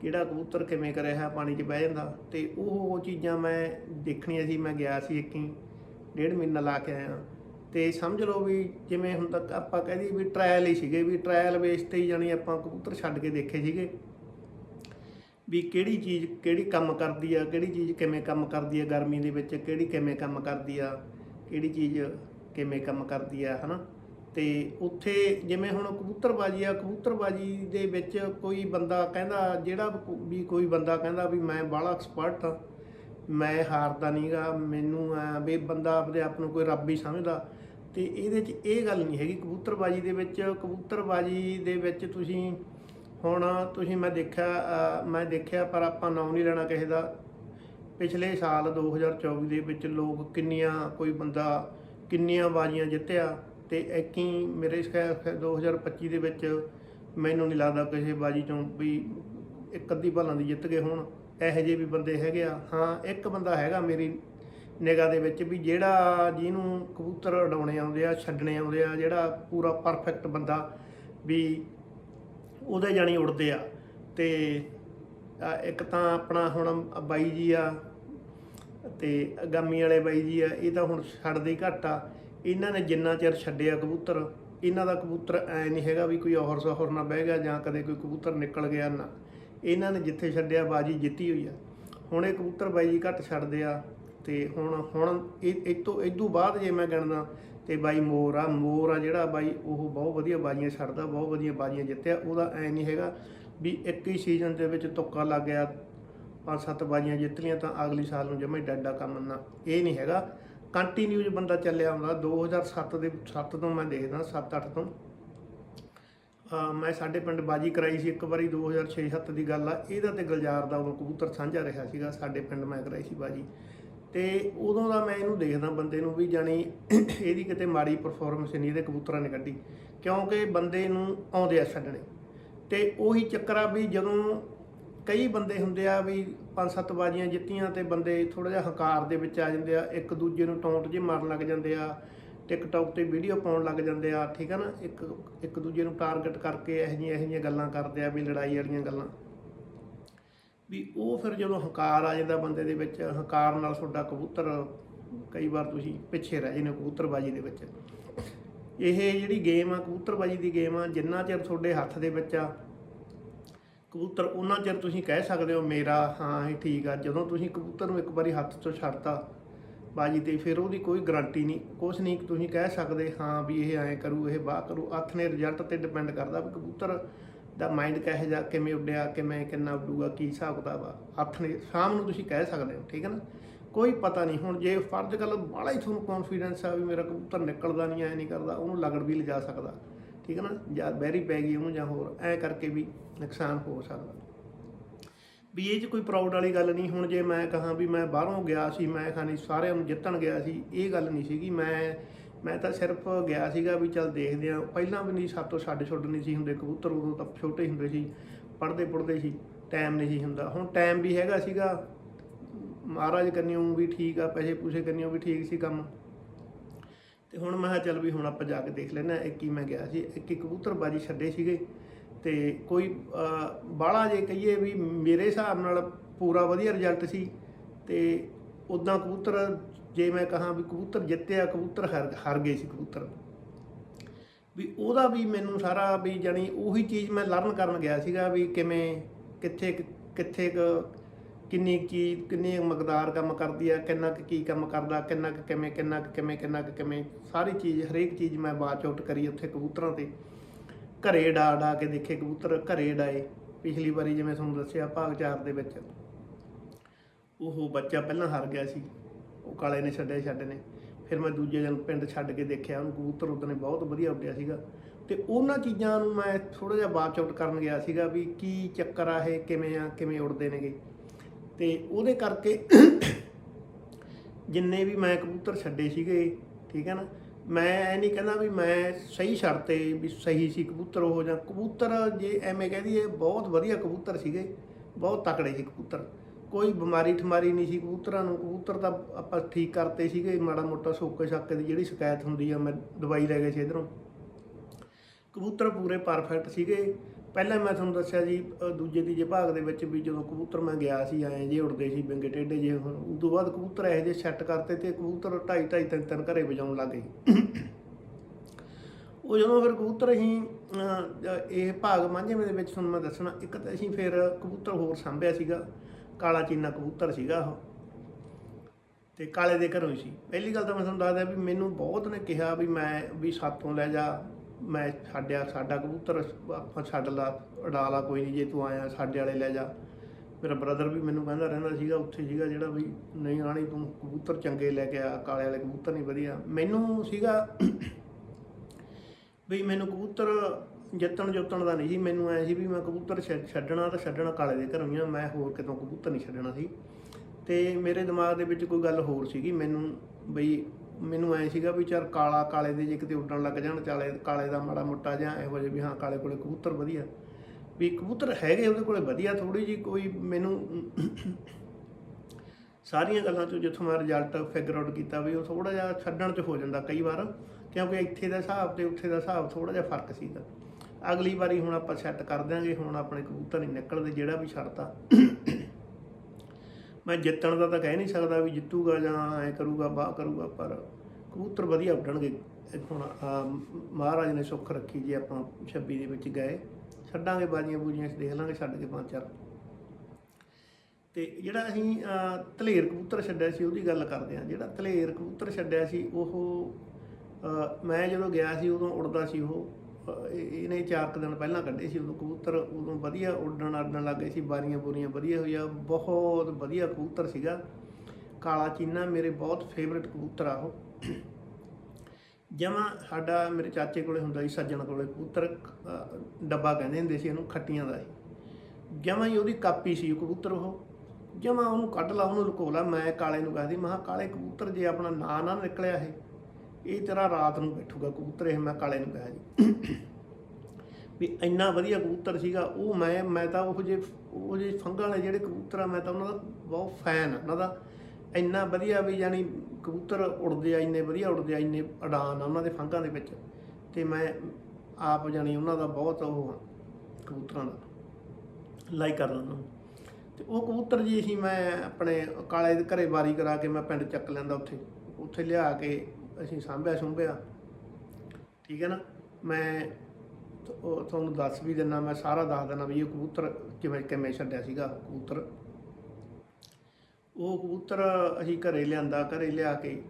ਕਿਹੜਾ ਕਬੂਤਰ ਕਿਵੇਂ ਕਰਿਆ ਹੈ, ਪਾਣੀ 'ਚ ਬਹਿ ਜਾਂਦਾ। ਤੇ ਉਹ ਚੀਜ਼ਾਂ ਮੈਂ ਦੇਖਣੀਆਂ ਸੀ, ਮੈਂ ਗਿਆ ਸੀ ਇੱਕੀ ਡੇਢ ਮਹੀਨਾ ਲਾ ਕੇ ਆਇਆ। ਤੇ ਸਮਝ ਲਓ ਵੀ ਜਿਵੇਂ ਹੁਣ ਤੱਕ ਆਪਾਂ ਕਹਦੀ ਵੀ ਟ੍ਰਾਇਲ ਹੀ ਸੀਗੇ, ਵੀ ਟ੍ਰਾਇਲ ਬੇਸ ਤੇ ਹੀ ਜਾਣੀ ਆਪਾਂ ਕਬੂਤਰ ਛੱਡ ਕੇ ਦੇਖੇ ਸੀਗੇ। ਵੀ ਕਿਹੜੀ ਚੀਜ਼ ਕਿਹੜੀ ਕੰਮ ਕਰਦੀ ਆ, ਕਿਹੜੀ ਚੀਜ਼ ਕਿਵੇਂ ਕੰਮ ਕਰਦੀ ਆ ਗਰਮੀ ਦੇ ਵਿੱਚ, ਕਿਹੜੀ ਕਿਵੇਂ ਕੰਮ ਕਰਦੀ ਆ, ਕਿਹੜੀ ਚੀਜ਼ ਕਿਵੇਂ ਕੰਮ ਕਰਦੀ ਆ, ਹਨਾ। ਤੇ ਉੱਥੇ ਜਿਵੇਂ ਹੁਣ ਕਬੂਤਰਬਾਜੀ ਆ, ਕਬੂਤਰਬਾਜੀ ਦੇ ਵਿੱਚ ਕੋਈ ਬੰਦਾ ਕਹਿੰਦਾ, ਜਿਹੜਾ ਵੀ ਕੋਈ ਬੰਦਾ ਕਹਿੰਦਾ ਵੀ ਮੈਂ ਬਾਹਲਾ ਐਕਸਪਰਟ ਆ ਮੈਂ ਹਾਰਦਾ ਨਹੀਂਗਾ ਮੈਨੂੰ ਐਂ ਵੀ ਬੰਦਾ ਆਪਣੇ ਆਪ ਨੂੰ ਕੋਈ ਰੱਬ ਹੀ ਸਮਝਦਾ। ਤੇ ਇਹਦੇ 'ਚ ਇਹ ਗੱਲ ਨਹੀਂ ਹੈਗੀ, ਕਬੂਤਰਬਾਜੀ ਦੇ ਵਿੱਚ, ਕਬੂਤਰਬਾਜੀ ਦੇ ਵਿੱਚ ਤੁਸੀਂ ਹੁਣ ਤੁਸੀਂ ਮੈਂ ਦੇਖਿਆ ਮੈਂ ਦੇਖਿਆ ਪਰ ਆਪਾਂ ਨਾਮ ਨਹੀਂ ਲੈਣਾ ਕਿਸੇ ਦਾ। ਪਿਛਲੇ ਸਾਲ 2024 ਦੇ ਵਿੱਚ ਲੋਕ ਕਿੰਨੀਆਂ ਕੋਈ ਬੰਦਾ, ਕਿੰਨੀਆਂ ਬਾਜ਼ੀਆਂ ਜਿੱਤਿਆ। ਤੇ ਐਕੀ ਮੇਰੇ ਖਿਆਲ ਖਿਆਲ 2025 ਦੇ ਵਿੱਚ ਮੈਨੂੰ ਨਹੀਂ ਲੱਗਦਾ ਕਿਸੇ ਬਾਜੀ ਚੋਂ ਵੀ ਇੱਕ ਅੱਧੀ ਭਾਲਾਂ ਦੀ ਜਿੱਤ ਗਏ ਹੋਣ। ਇਹੋ ਜਿਹੇ ਵੀ ਬੰਦੇ ਹੈਗੇ ਆ। ਹਾਂ, ਇੱਕ ਬੰਦਾ ਹੈਗਾ ਮੇਰੀ ਨਿਗਾਹ ਦੇ ਵਿੱਚ ਵੀ ਜਿਹੜਾ ਜਿਹਨੂੰ ਕਬੂਤਰ ਉਡਾਉਣੇ ਆਉਂਦੇ ਆ, ਛੱਡਣੇ ਆਉਂਦੇ ਆ, ਜਿਹੜਾ ਪੂਰਾ ਪਰਫੈਕਟ ਬੰਦਾ ਵੀ ਉਹਦੇ ਜਾਣੀ ਉੜਦੇ ਆ। ਤੇ ਇੱਕ ਤਾਂ ਆਪਣਾ ਹੁਣ ਬਾਈ ਜੀ ਆ ਤੇ ਗਾਮੀ ਵਾਲੇ ਬਾਈ ਜੀ ਆ, ਇਹ ਤਾਂ ਹੁਣ ਛੱਡਦੇ ਹੀ ਘੱਟ ਆ। ਇਹਨਾਂ ਨੇ ਜਿੰਨਾ ਚਿਰ ਛੱਡਿਆ ਕਬੂਤਰ, ਇਹਨਾਂ ਦਾ ਕਬੂਤਰ ਐ ਨਹੀਂ ਹੈਗਾ ਵੀ ਕੋਈ ਔਹਰ ਸਹਰ ਨਾ ਬਹਿ ਗਿਆ ਜਾਂ ਕਦੇ ਕੋਈ ਕਬੂਤਰ ਨਿਕਲ ਗਿਆ ਨਾ। ਇਹਨਾਂ ਨੇ ਜਿੱਥੇ ਛੱਡਿਆ ਬਾਜੀ ਜਿੱਤੀ ਹੋਈ ਆ। ਹੁਣ ਇਹ ਕਬੂਤਰ ਬਾਈ ਜੀ ਘੱਟ ਛੱਡਦੇ ਆ ਤੇ ਹੁਣ ਹੁਣ ਇਹ ਇਹ ਤੋਂ ਇਹ ਤੋਂ ਬਾਅਦ ਜੇ ਮੈਂ ਗਣਦਾ ਤੇ ਬਾਈ ਮੋਰ ਆ ਮੋਰ ਆ ਜਿਹੜਾ ਬਾਈ ਉਹ ਬਹੁਤ ਵਧੀਆ ਬਾਜੀਆਂ ਛੱਡਦਾ, ਬਹੁਤ ਵਧੀਆ ਬਾਜੀਆਂ ਜਿੱਤਿਆ। ਉਹਦਾ ਐ ਨਹੀਂ ਹੈਗਾ ਵੀ ਇੱਕ ਹੀ ਸੀਜ਼ਨ ਦੇ ਵਿੱਚ ਤੁੱਕਾ ਲੱਗ ਗਿਆ, ਪੰਜ ਸੱਤ ਬਾਜੀਆਂ ਜਿੱਤ ਲਈਆਂ ਤਾਂ ਅਗਲੀ ਸਾਲ ਨੂੰ ਜਮੇ ਡੱਡਾ ਕੰਮ ਨਾ। ਇਹ ਨਹੀਂ ਹੈਗਾ ਕੰਟੀਨਿਊ ਬੰਦਾ ਚੱਲਿਆ ਹੁੰਦਾ 2007 ਦੇ 7 ਤੋਂ ਮੈਂ ਦੇਖਦਾ 7 8 ਤੋਂ। ਮੈਂ ਸਾਡੇ ਪਿੰਡ ਬਾਜੀ ਕਰਾਈ ਸੀ ਇੱਕ ਵਾਰੀ 2006-7 ਦੀ ਗੱਲ ਆ। ਇਹਦਾ ਤੇ ਗੁਲਜ਼ਾਰ ਦਾ ਉਦੋਂ ਕਬੂਤਰ ਸਾਂਝਾ ਰਿਹਾ ਸੀਗਾ, ਸਾਡੇ ਪਿੰਡ ਮੈਂ ਕਰਾਈ ਸੀ ਬਾਜੀ। ਤੇ ਉਦੋਂ ਦਾ ਮੈਂ ਇਹਨੂੰ ਦੇਖਦਾ ਬੰਦੇ ਨੂੰ ਵੀ ਜਾਣੀ ਇਹਦੀ ਕਿਤੇ ਮਾੜੀ ਪਰਫਾਰਮੈਂਸ ਨਹੀਂ, ਇਹਦੇ ਕਬੂਤਰਾਂ ਨੇ ਕੱਢੀ। ਕਿਉਂਕਿ ਬੰਦੇ ਨੂੰ ਆਉਂਦੇ ਆ ਛੱਡਣੇ। ਤੇ ਉਹੀ ਚੱਕਰ ਆ ਵੀ ਜਦੋਂ ਕਈ ਬੰਦੇ ਹੁੰਦੇ ਆ ਵੀ ਪੰਜ ਸੱਤ ਬਾਜੀਆਂ ਜਿੱਤੀਆਂ ਤੇ ਬੰਦੇ ਥੋੜਾ ਜਿਹਾ ਹੰਕਾਰ ਦੇ ਵਿੱਚ ਆ ਜਾਂਦੇ ਆ, ਇੱਕ ਦੂਜੇ ਨੂੰ ਟੌਂਟ ਜੇ ਮਾਰਨ ਲੱਗ ਜਾਂਦੇ ਆ, ਟਿਕਟੌਕ ਤੇ ਵੀਡੀਓ ਪਾਉਣ ਲੱਗ ਜਾਂਦੇ ਆ, ਠੀਕ ਆ ਨਾ? ਇੱਕ ਇੱਕ ਦੂਜੇ ਨੂੰ ਟਾਰਗੇਟ ਕਰਕੇ ਇਹੋ ਜਿਹੀਆਂ ਇਹੋ ਜਿਹੀਆਂ ਗੱਲਾਂ ਕਰਦੇ ਆ ਵੀ ਲੜਾਈ ਵਾਲੀਆਂ ਗੱਲਾਂ। ਵੀ ਉਹ ਫਿਰ ਜਦੋਂ ਹੰਕਾਰ ਆ ਜਾਂਦਾ ਬੰਦੇ ਦੇ ਵਿੱਚ, ਹੰਕਾਰ ਨਾਲ ਤੁਹਾਡਾ ਕਬੂਤਰ ਕਈ ਵਾਰ ਤੁਸੀਂ ਪਿੱਛੇ ਰਹਿ ਜਾਂਦੇ ਹੋ ਕਬੂਤਰਬਾਜੀ ਦੇ ਵਿੱਚ। ਇਹ ਜਿਹੜੀ ਗੇਮ ਆ, ਕਬੂਤਰਬਾਜੀ ਦੀ ਗੇਮ ਆ, ਜਿੰਨਾ ਚਿਰ ਤੁਹਾਡੇ ਹੱਥ ਦੇ ਵਿੱਚ ਆ ਕਬੂਤਰ, ਉਹਨਾਂ ਚਿਰ ਤੁਸੀਂ ਕਹਿ ਸਕਦੇ ਹੋ ਮੇਰਾ ਹਾਂ, ਇਹ ਠੀਕ ਆ। ਜਦੋਂ ਤੁਸੀਂ ਕਬੂਤਰ ਨੂੰ ਇੱਕ ਵਾਰੀ ਹੱਥ ਤੋਂ ਛੱਡਤਾ, ਬਾਜੀ, ਤੇ ਫਿਰ ਉਹਦੀ ਕੋਈ ਗਾਰੰਟੀ ਨਹੀਂ। ਕੁਛ ਨਹੀਂ ਤੁਸੀਂ ਕਹਿ ਸਕਦੇ, ਹਾਂ ਵੀ ਇਹ ਐਂ ਕਰੂ, ਇਹ ਬਾਹ ਕਰੂ। ਹੱਥ ਨੇ ਰਿਜ਼ਲਟ ਤੇ ਡਿਪੈਂਡ ਕਰਦਾ ਵੀ ਕਬੂਤਰ ਦਾ ਮਾਈਂਡ ਕਹੇ ਜਾ ਕਿਵੇਂ ਉੱਡਿਆ, ਕਿਵੇਂ ਕਿੰਨਾ ਉੱਡੂਗਾ, ਕੀ ਹਿਸਾਬ ਕਿਤਾਬ ਆ। ਹੱਥ ਨੇ, ਸ਼ਾਮ ਨੂੰ ਤੁਸੀਂ ਕਹਿ ਸਕਦੇ ਹੋ, ਠੀਕ ਹੈ ਨਾ? ਕੋਈ ਪਤਾ ਨਹੀਂ। ਹੁਣ ਜੇ ਫਰਜ਼ ਗੱਲ ਬਾਹਲਾ ਹੀ ਤੁਹਾਨੂੰ ਕੌਨਫੀਡੈਂਸ ਆ ਵੀ ਮੇਰਾ ਕਬੂਤਰ ਨਿਕਲਦਾ ਨਹੀਂ, ਐ ਨਹੀਂ ਕਰਦਾ, ਉਹਨੂੰ ਲਗੜ ਵੀ ਲਿਜਾ ਸਕਦਾ। ਠੀਕ ਹੈ ਨਾ, ਜਾਂ ਬੈਰੀ ਪੈ ਗਈ ਉਹਨੂੰ ਜਾਂ ਹੋਰ, ਐ ਕਰਕੇ ਵੀ ਨੁਕਸਾਨ ਹੋ ਸਕਦਾ। ਵੀ ਇਹ 'ਚ ਕੋਈ ਪ੍ਰਾਊਡ ਵਾਲੀ ਗੱਲ ਨਹੀਂ, ਹੁਣ ਜੇ ਮੈਂ ਕਹਾਂ ਵੀ ਮੈਂ ਬਾਹਰੋਂ ਗਿਆ ਸੀ, ਮੈਂ ਖਾਨੀ ਸਾਰਿਆਂ ਨੂੰ ਜਿੱਤਣ ਗਿਆ ਸੀ, ਇਹ ਗੱਲ ਨਹੀਂ ਸੀਗੀ। ਮੈਂ ਮੈਂ ਤਾਂ ਸਿਰਫ ਗਿਆ ਸੀਗਾ ਵੀ ਚੱਲ ਦੇਖਦੇ ਆ ਪਹਿਲਾਂ ਵੀ ਨਹੀਂ ਸਾਤੋਂ ਛੱਡ ਛੁੱਡ ਨਹੀਂ ਸੀ ਹੁੰਦੇ, ਕਬੂਤਰ ਉਦੋਂ ਤਾਂ ਛੋਟੇ ਹੁੰਦੇ ਸੀ ਪੜਦੇ ਪੜਦੇ ਸੀ ਟਾਈਮ ਨਹੀਂ ਸੀ ਹੁੰਦਾ। ਹੁਣ ਟਾਈਮ ਵੀ ਹੈਗਾ ਸੀਗਾ, ਮਹਾਰਾਜ ਕੰਨਿਓ ਵੀ ਠੀਕ ਆ, ਪੈਸੇ ਪੂਸੇ ਕੰਨਿਓ ਵੀ ਠੀਕ ਸੀ ਕੰਮ। ਤੇ ਹੁਣ ਮੈਂ ਕਿਹਾ ਚੱਲ ਵੀ ਹੁਣ ਆਪਾਂ ਜਾ ਕੇ ਦੇਖ ਲੈਣਾ ਇੱਕ ਹੀ ਮੈਂ ਗਿਆ ਸੀ। ਇੱਕ ਹੀ ਕਬੂਤਰ ਬਾਜੀ ਛੱਡੇ ਸੀਗੇ ਤੇ ਕੋਈ ਬਾਹਲਾ ਜੇ ਕਹੀਏ ਵੀ ਮੇਰੇ ਹਿਸਾਬ ਨਾਲ ਪੂਰਾ ਵਧੀਆ ਰਿਜ਼ਲਟ ਸੀ ਤੇ ਉਦਾਂ ਕਬੂਤਰ, ਜੇ ਮੈਂ ਕਹਾਂ ਵੀ ਕਬੂਤਰ ਜਿੱਤਿਆ, ਕਬੂਤਰ ਹਾਰ ਹਾਰ ਗਏ ਸੀ ਕਬੂਤਰ। ਵੀ ਉਹਦਾ ਵੀ ਮੈਨੂੰ ਸਾਰਾ ਵੀ ਜਾਣੀ ਉਹੀ ਚੀਜ਼ ਮੈਂ ਲਰਨ ਕਰਨ ਗਿਆ ਸੀਗਾ ਵੀ ਕਿਵੇਂ, ਕਿੱਥੇ ਕਿੱਥੇ ਕੁ ਕਿੰਨੀ ਕੀ ਕਿੰਨੀ ਮਕਦਾਰ ਕੰਮ ਕਰਦੀ ਆ, ਕਿੰਨਾ ਕੁ ਕੀ ਕੰਮ ਕਰਦਾ, ਕਿੰਨਾ ਕੁ ਕਿਵੇਂ, ਕਿੰਨਾ ਕੁ ਕਿਵੇਂ, ਕਿੰਨਾ ਕੁ ਕਿਵੇਂ, ਸਾਰੀ ਚੀਜ਼, ਹਰੇਕ ਚੀਜ਼ ਮੈਂ ਬਾਚ ਆਊਟ ਕਰੀ ਉੱਥੇ ਕਬੂਤਰਾਂ ਤੇ। ਘਰੇ ਡਾ ਡਾ ਕੇ ਦੇਖੇ ਕਬੂਤਰ, ਘਰੇ ਡਾਏ, ਪਿਛਲੀ ਵਾਰੀ ਜਿਵੇਂ ਤੁਹਾਨੂੰ ਦੱਸਿਆ ਭਾਗ 4 ਦੇ ਵਿੱਚ। ਉਹ ਬੱਚਾ ਪਹਿਲਾਂ ਹਾਰ ਗਿਆ ਸੀ, ਉਹ ਕਾਲੇ ਨੇ ਛੱਡੇ ਛੱਡ ਨੇ। ਫਿਰ ਮੈਂ ਦੂਜੇ ਦਿਨ ਪਿੰਡ ਛੱਡ ਕੇ ਦੇਖਿਆ, ਉਹਨੂੰ ਕਬੂਤਰ ਉਹਨੇ ਬਹੁਤ ਵਧੀਆ ਉੱਡਿਆ ਸੀਗਾ। ਤੇ ਉਹਨਾਂ ਚੀਜ਼ਾਂ ਨੂੰ ਮੈਂ ਥੋੜਾ ਜਿਹਾ ਬਾਚ ਆਊਟ ਕਰਨ ਗਿਆ ਸੀਗਾ ਵੀ ਕੀ ਚੱਕਰ ਆ ਇਹ, ਕਿਵੇਂ ਆ, ਕਿਵੇਂ ਉੱਡਦੇ ਨੇਗੇ। ਤੇ ਉਹਦੇ ਕਰਕੇ ਜਿੰਨੇ ਵੀ ਮੈਂ ਕਬੂਤਰ ਛੱਡੇ ਸੀਗੇ, ਠੀਕ ਹੈ ਨਾ, ਮੈਂ ਇਹ ਨਹੀਂ ਕਹਿੰਦਾ ਵੀ ਮੈਂ ਸਹੀ ਛੱਡਤੇ ਵੀ ਸਹੀ ਸੀ ਕਬੂਤਰ ਉਹ ਜਾਂ ਕਬੂਤਰ ਜੇ ਐਵੇਂ ਕਹਦੀ ਇਹ ਬਹੁਤ ਵਧੀਆ ਕਬੂਤਰ ਸੀਗੇ, ਬਹੁਤ ਤਕੜੇ ਸੀ ਕਬੂਤਰ। ਕੋਈ ਬਿਮਾਰੀ ਠਮਾਰੀ ਨਹੀਂ ਸੀ ਕਬੂਤਰਾਂ ਨੂੰ, ਕਬੂਤਰ ਤਾਂ ਆਪਾਂ ਠੀਕ ਕਰਤੇ ਸੀਗੇ, ਮਾੜਾ ਮੋਟਾ ਸੋਕੇ ਛਾਕੇ ਦੀ ਜਿਹੜੀ ਸ਼ਿਕਾਇਤ ਹੁੰਦੀ ਆ, ਮੈਂ ਦਵਾਈ ਲੈ ਗਏ ਸੀ ਇਧਰੋਂ। ਕਬੂਤਰ ਪੂਰੇ ਪਰਫੈਕਟ ਸੀਗੇ ਪਹਿਲਾਂ ਮੈਂ ਤੁਹਾਨੂੰ ਦੱਸਿਆ ਜੀ ਅ, ਦੂਜੇ ਤੀਜੇ ਭਾਗ ਦੇ ਵਿੱਚ ਵੀ ਜਦੋਂ ਕਬੂਤਰ ਮੈਂ ਗਿਆ ਸੀ ਐਂ ਜੇ ਉੜਦੇ ਸੀ ਬਿੰਗੇ ਟੇਢੇ ਜੇ ਹੁਣ ਉਸ ਤੋਂ ਬਾਅਦ ਕਬੂਤਰ ਇਹੋ ਜਿਹੇ ਸੈੱਟ ਕਰਤੇ ਤੇ ਕਬੂਤਰ ਢਾਈ ਢਾਈ ਤਿੰਨ ਤਿੰਨ ਘਰੇ ਵਜਾਉਣ ਲੱਗ ਗਏ। ਉਹ ਜਦੋਂ ਫਿਰ ਕਬੂਤਰ ਅਸੀਂ ਅ, ਇਹ ਭਾਗ ਮਾਝੇਵੇਂ ਦੇ ਵਿੱਚ ਤੁਹਾਨੂੰ ਮੈਂ ਦੱਸਣਾ ਇੱਕ ਤਾਂ ਅਸੀਂ ਫਿਰ ਕਬੂਤਰ ਹੋਰ ਸਾਂਭਿਆ ਸੀਗਾ ਕਾਲਾ ਚੀਨਾ ਕਬੂਤਰ ਸੀਗਾ ਉਹ ਤੇ ਕਾਲੇ ਦੇ ਘਰੋਂ ਹੀ ਸੀ। ਪਹਿਲੀ ਗੱਲ ਤਾਂ ਮੈਂ ਤੁਹਾਨੂੰ ਦੱਸਦਾ ਵੀ ਮੈਨੂੰ ਬਹੁਤ ਨੇ ਕਿਹਾ ਵੀ ਮੈਂ ਵੀ ਸਾਤੋਂ ਲੈ ਜਾ ਮੈਂ ਛੱਡਿਆ, ਸਾਡਾ ਕਬੂਤਰ ਆਪਾਂ ਛੱਡ ਲਾ, ਉਡਾ ਲਾ, ਕੋਈ ਨਹੀਂ ਜੇ ਤੂੰ ਆਇਆ, ਸਾਡੇ ਵਾਲੇ ਲੈ ਜਾ। ਮੇਰਾ ਬ੍ਰਦਰ ਵੀ ਮੈਨੂੰ ਕਹਿੰਦਾ ਰਹਿੰਦਾ ਸੀਗਾ, ਉੱਥੇ ਸੀਗਾ ਜਿਹੜਾ ਵੀ, ਨਹੀਂ ਰਾਣੀ, ਤੂੰ ਕਬੂਤਰ ਚੰਗੇ ਲੈ ਕੇ ਆ, ਕਾਲੇ ਵਾਲੇ ਕਬੂਤਰ ਨਹੀਂ ਵਧੀਆ। ਮੈਨੂੰ ਸੀਗਾ ਵੀ ਮੈਨੂੰ ਕਬੂਤਰ ਜਿੱਤਣ ਜੁੱਤਣ ਦਾ ਨਹੀਂ ਸੀ, ਮੈਨੂੰ ਐ ਸੀ ਵੀ ਮੈਂ ਕਬੂਤਰ ਛੱਡ- ਛੱਡਣਾ ਤਾਂ ਛੱਡਣਾ, ਕਾਲੇ ਦੇ ਘਰੋਂ ਹੀ ਆ ਮੈਂ ਹੋਰ ਕਿਤੋਂ ਕਬੂਤਰ ਨਹੀਂ ਛੱਡਣਾ ਸੀ। ਤੇ ਮੇਰੇ ਦਿਮਾਗ ਦੇ ਵਿੱਚ ਕੋਈ ਗੱਲ ਹੋਰ ਸੀਗੀ, ਮੈਨੂੰ ਬਈ ਮੈਨੂੰ ਐ ਸੀਗਾ ਵੀ ਚਲ ਕਾਲਾ, ਕਾਲੇ ਦੇ ਜੇ ਕਿਤੇ ਉੱਡਣ ਲੱਗ ਜਾਣ, ਚਾਲੇ ਕਾਲੇ ਦਾ ਮਾੜਾ ਮੋਟਾ ਜਾਂ ਇਹੋ ਜਿਹੇ ਵੀ ਹਾਂ, ਕਾਲੇ ਕੋਲੇ ਕਬੂਤਰ ਵਧੀਆ। ਵੀ ਕਬੂਤਰ ਹੈਗੇ ਉਹਦੇ ਕੋਲੇ ਵਧੀਆ ਥੋੜੀ ਜੀ ਕੋਈ ਮੈਨੂੰ ਸਾਰੀਆਂ ਗੱਲਾਂ 'ਚੋਂ ਜਿੱਥੋਂ ਮੈਂ ਰਿਜ਼ਲਟ ਫਿਗਰ ਆਊਟ ਕੀਤਾ ਵੀ ਉਹ ਥੋੜਾ ਜਿਹਾ ਛੱਡਣ 'ਚ ਹੋ ਜਾਂਦਾ ਕਈ ਵਾਰ, ਕਿਉਂਕਿ ਇੱਥੇ ਦਾ ਹਿਸਾਬ ਤੇ ਉੱਥੇ ਦਾ ਹਿਸਾਬ ਥੋੜਾ ਜਿਹਾ ਫ਼ਰਕ ਸੀਗਾ ਅਗਲੀ ਵਾਰੀ ਹੁਣ ਆਪਾਂ ਸੈੱਟ ਕਰ ਦਿਆਂਗੇ, ਹੁਣ ਆਪਣੇ ਕਬੂਤਰ ਨਹੀਂ ਨਿਕਲਦੇ, ਜਿਹੜਾ ਵੀ ਛੱਡਤਾ। ਮੈਂ ਜਿੱਤਣ ਦਾ ਤਾਂ ਕਹਿ ਨਹੀਂ ਸਕਦਾ ਵੀ ਜਿੱਤੂਗਾ ਜਾਂ ਐ ਕਰੂਗਾ ਬਾਹ ਕਰੂਗਾ ਪਰ ਕਬੂਤਰ ਵਧੀਆ ਉੱਡਣਗੇ। ਹੁਣ ਮਹਾਰਾਜ ਨੇ ਸੁੱਖ ਰੱਖੀ ਜੇ ਆਪਾਂ 26 ਦੇ ਵਿੱਚ ਗਏ। ਛੱਡਾਂਗੇ ਬਾਜੀਆਂ ਬੂਜੀਆਂ ਦੇਖ ਲਾਂਗੇ ਛੱਡ ਕੇ ਪੰਜ ਚਾਰ। ਤੇ ਜਿਹੜਾ ਅਸੀਂ ਅਹ, ਧਲੇਰ ਕਬੂਤਰ ਛੱਡਿਆ ਸੀ ਉਹਦੀ ਗੱਲ ਕਰਦੇ ਹਾਂ। ਜਿਹੜਾ ਧਲੇਰ ਕਬੂਤਰ ਛੱਡਿਆ ਸੀ ਉਹ ਮੈਂ ਜਦੋਂ ਗਿਆ ਸੀ ਉਦੋਂ ਉੜਦਾ ਸੀ ਉਹ। ਇਹਨੇ ਚਾਰ ਕੁ ਦਿਨ ਪਹਿਲਾਂ ਕੱਢੇ ਸੀ ਉਦੋਂ ਕਬੂਤਰ, ਉਦੋਂ ਵਧੀਆ ਉੱਡਣ ਆਡਣ ਲੱਗ ਗਏ ਸੀ, ਬਾਰੀਆਂ ਬੁਰੀਆਂ ਵਧੀਆ ਹੋਈਆਂ, ਬਹੁਤ ਵਧੀਆ ਕਬੂਤਰ ਸੀਗਾ। ਕਾਲਾ ਚੀਨਾ ਮੇਰੇ ਬਹੁਤ ਫੇਵਰਿਟ ਕਬੂਤਰ ਆ ਉਹ। ਜਮਾ ਸਾਡਾ ਮੇਰੇ ਚਾਚੇ ਕੋਲੇ ਹੁੰਦਾ ਸੀ, ਸੱਜਣ ਕੋਲੇ ਕਬੂਤਰ ਡੱਬਾ ਕਹਿੰਦੇ ਹੁੰਦੇ ਸੀ ਇਹਨੂੰ, ਖੱਟੀਆਂ ਦਾ ਸੀ। ਜਮਾ ਹੀ ਉਹਦੀ ਕਾਪੀ ਸੀ ਉਹ ਕਬੂਤਰ ਉਹ। ਜਮਾ ਉਹਨੂੰ ਕੱਢ ਲਾ, ਉਹਨੂੰ ਲੁਕੋ ਲਾ, ਮੈਂ ਕਾਲੇ ਨੂੰ ਕਹਦੀ ਮਹਾ ਕਾਲੇ ਕਬੂਤਰ ਜੇ ਆਪਣਾ ਨਾਂ ਨਾ ਨਿਕਲਿਆ ਇਹ ਇਹ ਤੇਰਾ ਰਾਤ ਨੂੰ ਬੈਠੂਗਾ ਕਬੂਤਰ ਇਹ ਮੈਂ ਕਾਲੇ ਨੂੰ ਕਿਹਾ ਜੀ। ਵੀ ਇੰਨਾ ਵਧੀਆ ਕਬੂਤਰ ਸੀਗਾ ਉਹ ਮੈਂ ਮੈਂ ਤਾਂ ਉਹ ਜੇ ਉਹ ਜੇ ਫੰਗਾਂ ਵਾਲੇ ਜਿਹੜੇ ਕਬੂਤਰ ਆ ਮੈਂ ਤਾਂ ਉਹਨਾਂ ਦਾ ਬਹੁਤ ਫੈਨ ਉਹਨਾਂ ਦਾ ਇੰਨਾ ਵਧੀਆ ਵੀ ਯਾਨੀ ਕਬੂਤਰ ਉੜਦੇ ਆ ਇੰਨੇ ਵਧੀਆ ਉੜਦੇ ਆ ਇੰਨੇ ਅਡਾਨ ਆ ਉਹਨਾਂ ਦੇ ਫੰਗਾਂ ਦੇ ਵਿੱਚ। ਤੇ ਮੈਂ ਆਪ ਜਾਣੀ ਉਹਨਾਂ ਦਾ ਬਹੁਤ ਉਹ ਆ, ਕਬੂਤਰਾਂ ਦਾ ਲਾਈਕ ਕਰਦਾ ਉਹਨਾਂ ਨੂੰ। ਤੇ ਉਹ ਕਬੂਤਰ ਜੀ ਅਸੀਂ ਮੈਂ ਆਪਣੇ ਕਾਲੇ ਦੇ ਘਰੇ ਵਾਰੀ ਕਰਾ ਕੇ ਮੈਂ ਪਿੰਡ ਚੱਕ ਲੈਂਦਾ ਉੱਥੇ। ਉੱਥੇ ਲਿਆ ਕੇ ਅਸੀਂ ਸਾਂਭਿਆ ਸੁੰਭਿਆ। ਠੀਕ ਹੈ ਨਾ? ਮੈਂ ਤੁਹਾਨੂੰ ਦੱਸ ਵੀ ਦਿੰਨਾ, ਮੈਂ ਸਾਰਾ ਦੱਸ ਦਿੰਨਾ ਵੀ ਇਹ ਕਬੂਤਰ ਕਿਵੇਂ ਕਿਵੇਂ ਛੱਡਿਆ ਸੀਗਾ, ਕਬੂਤਰ। ਉਹ ਕਬੂਤਰ ਅਸੀਂ ਘਰੇ ਲਿਆਂਦਾ, ਘਰੇ ਲਿਆ ਕੇ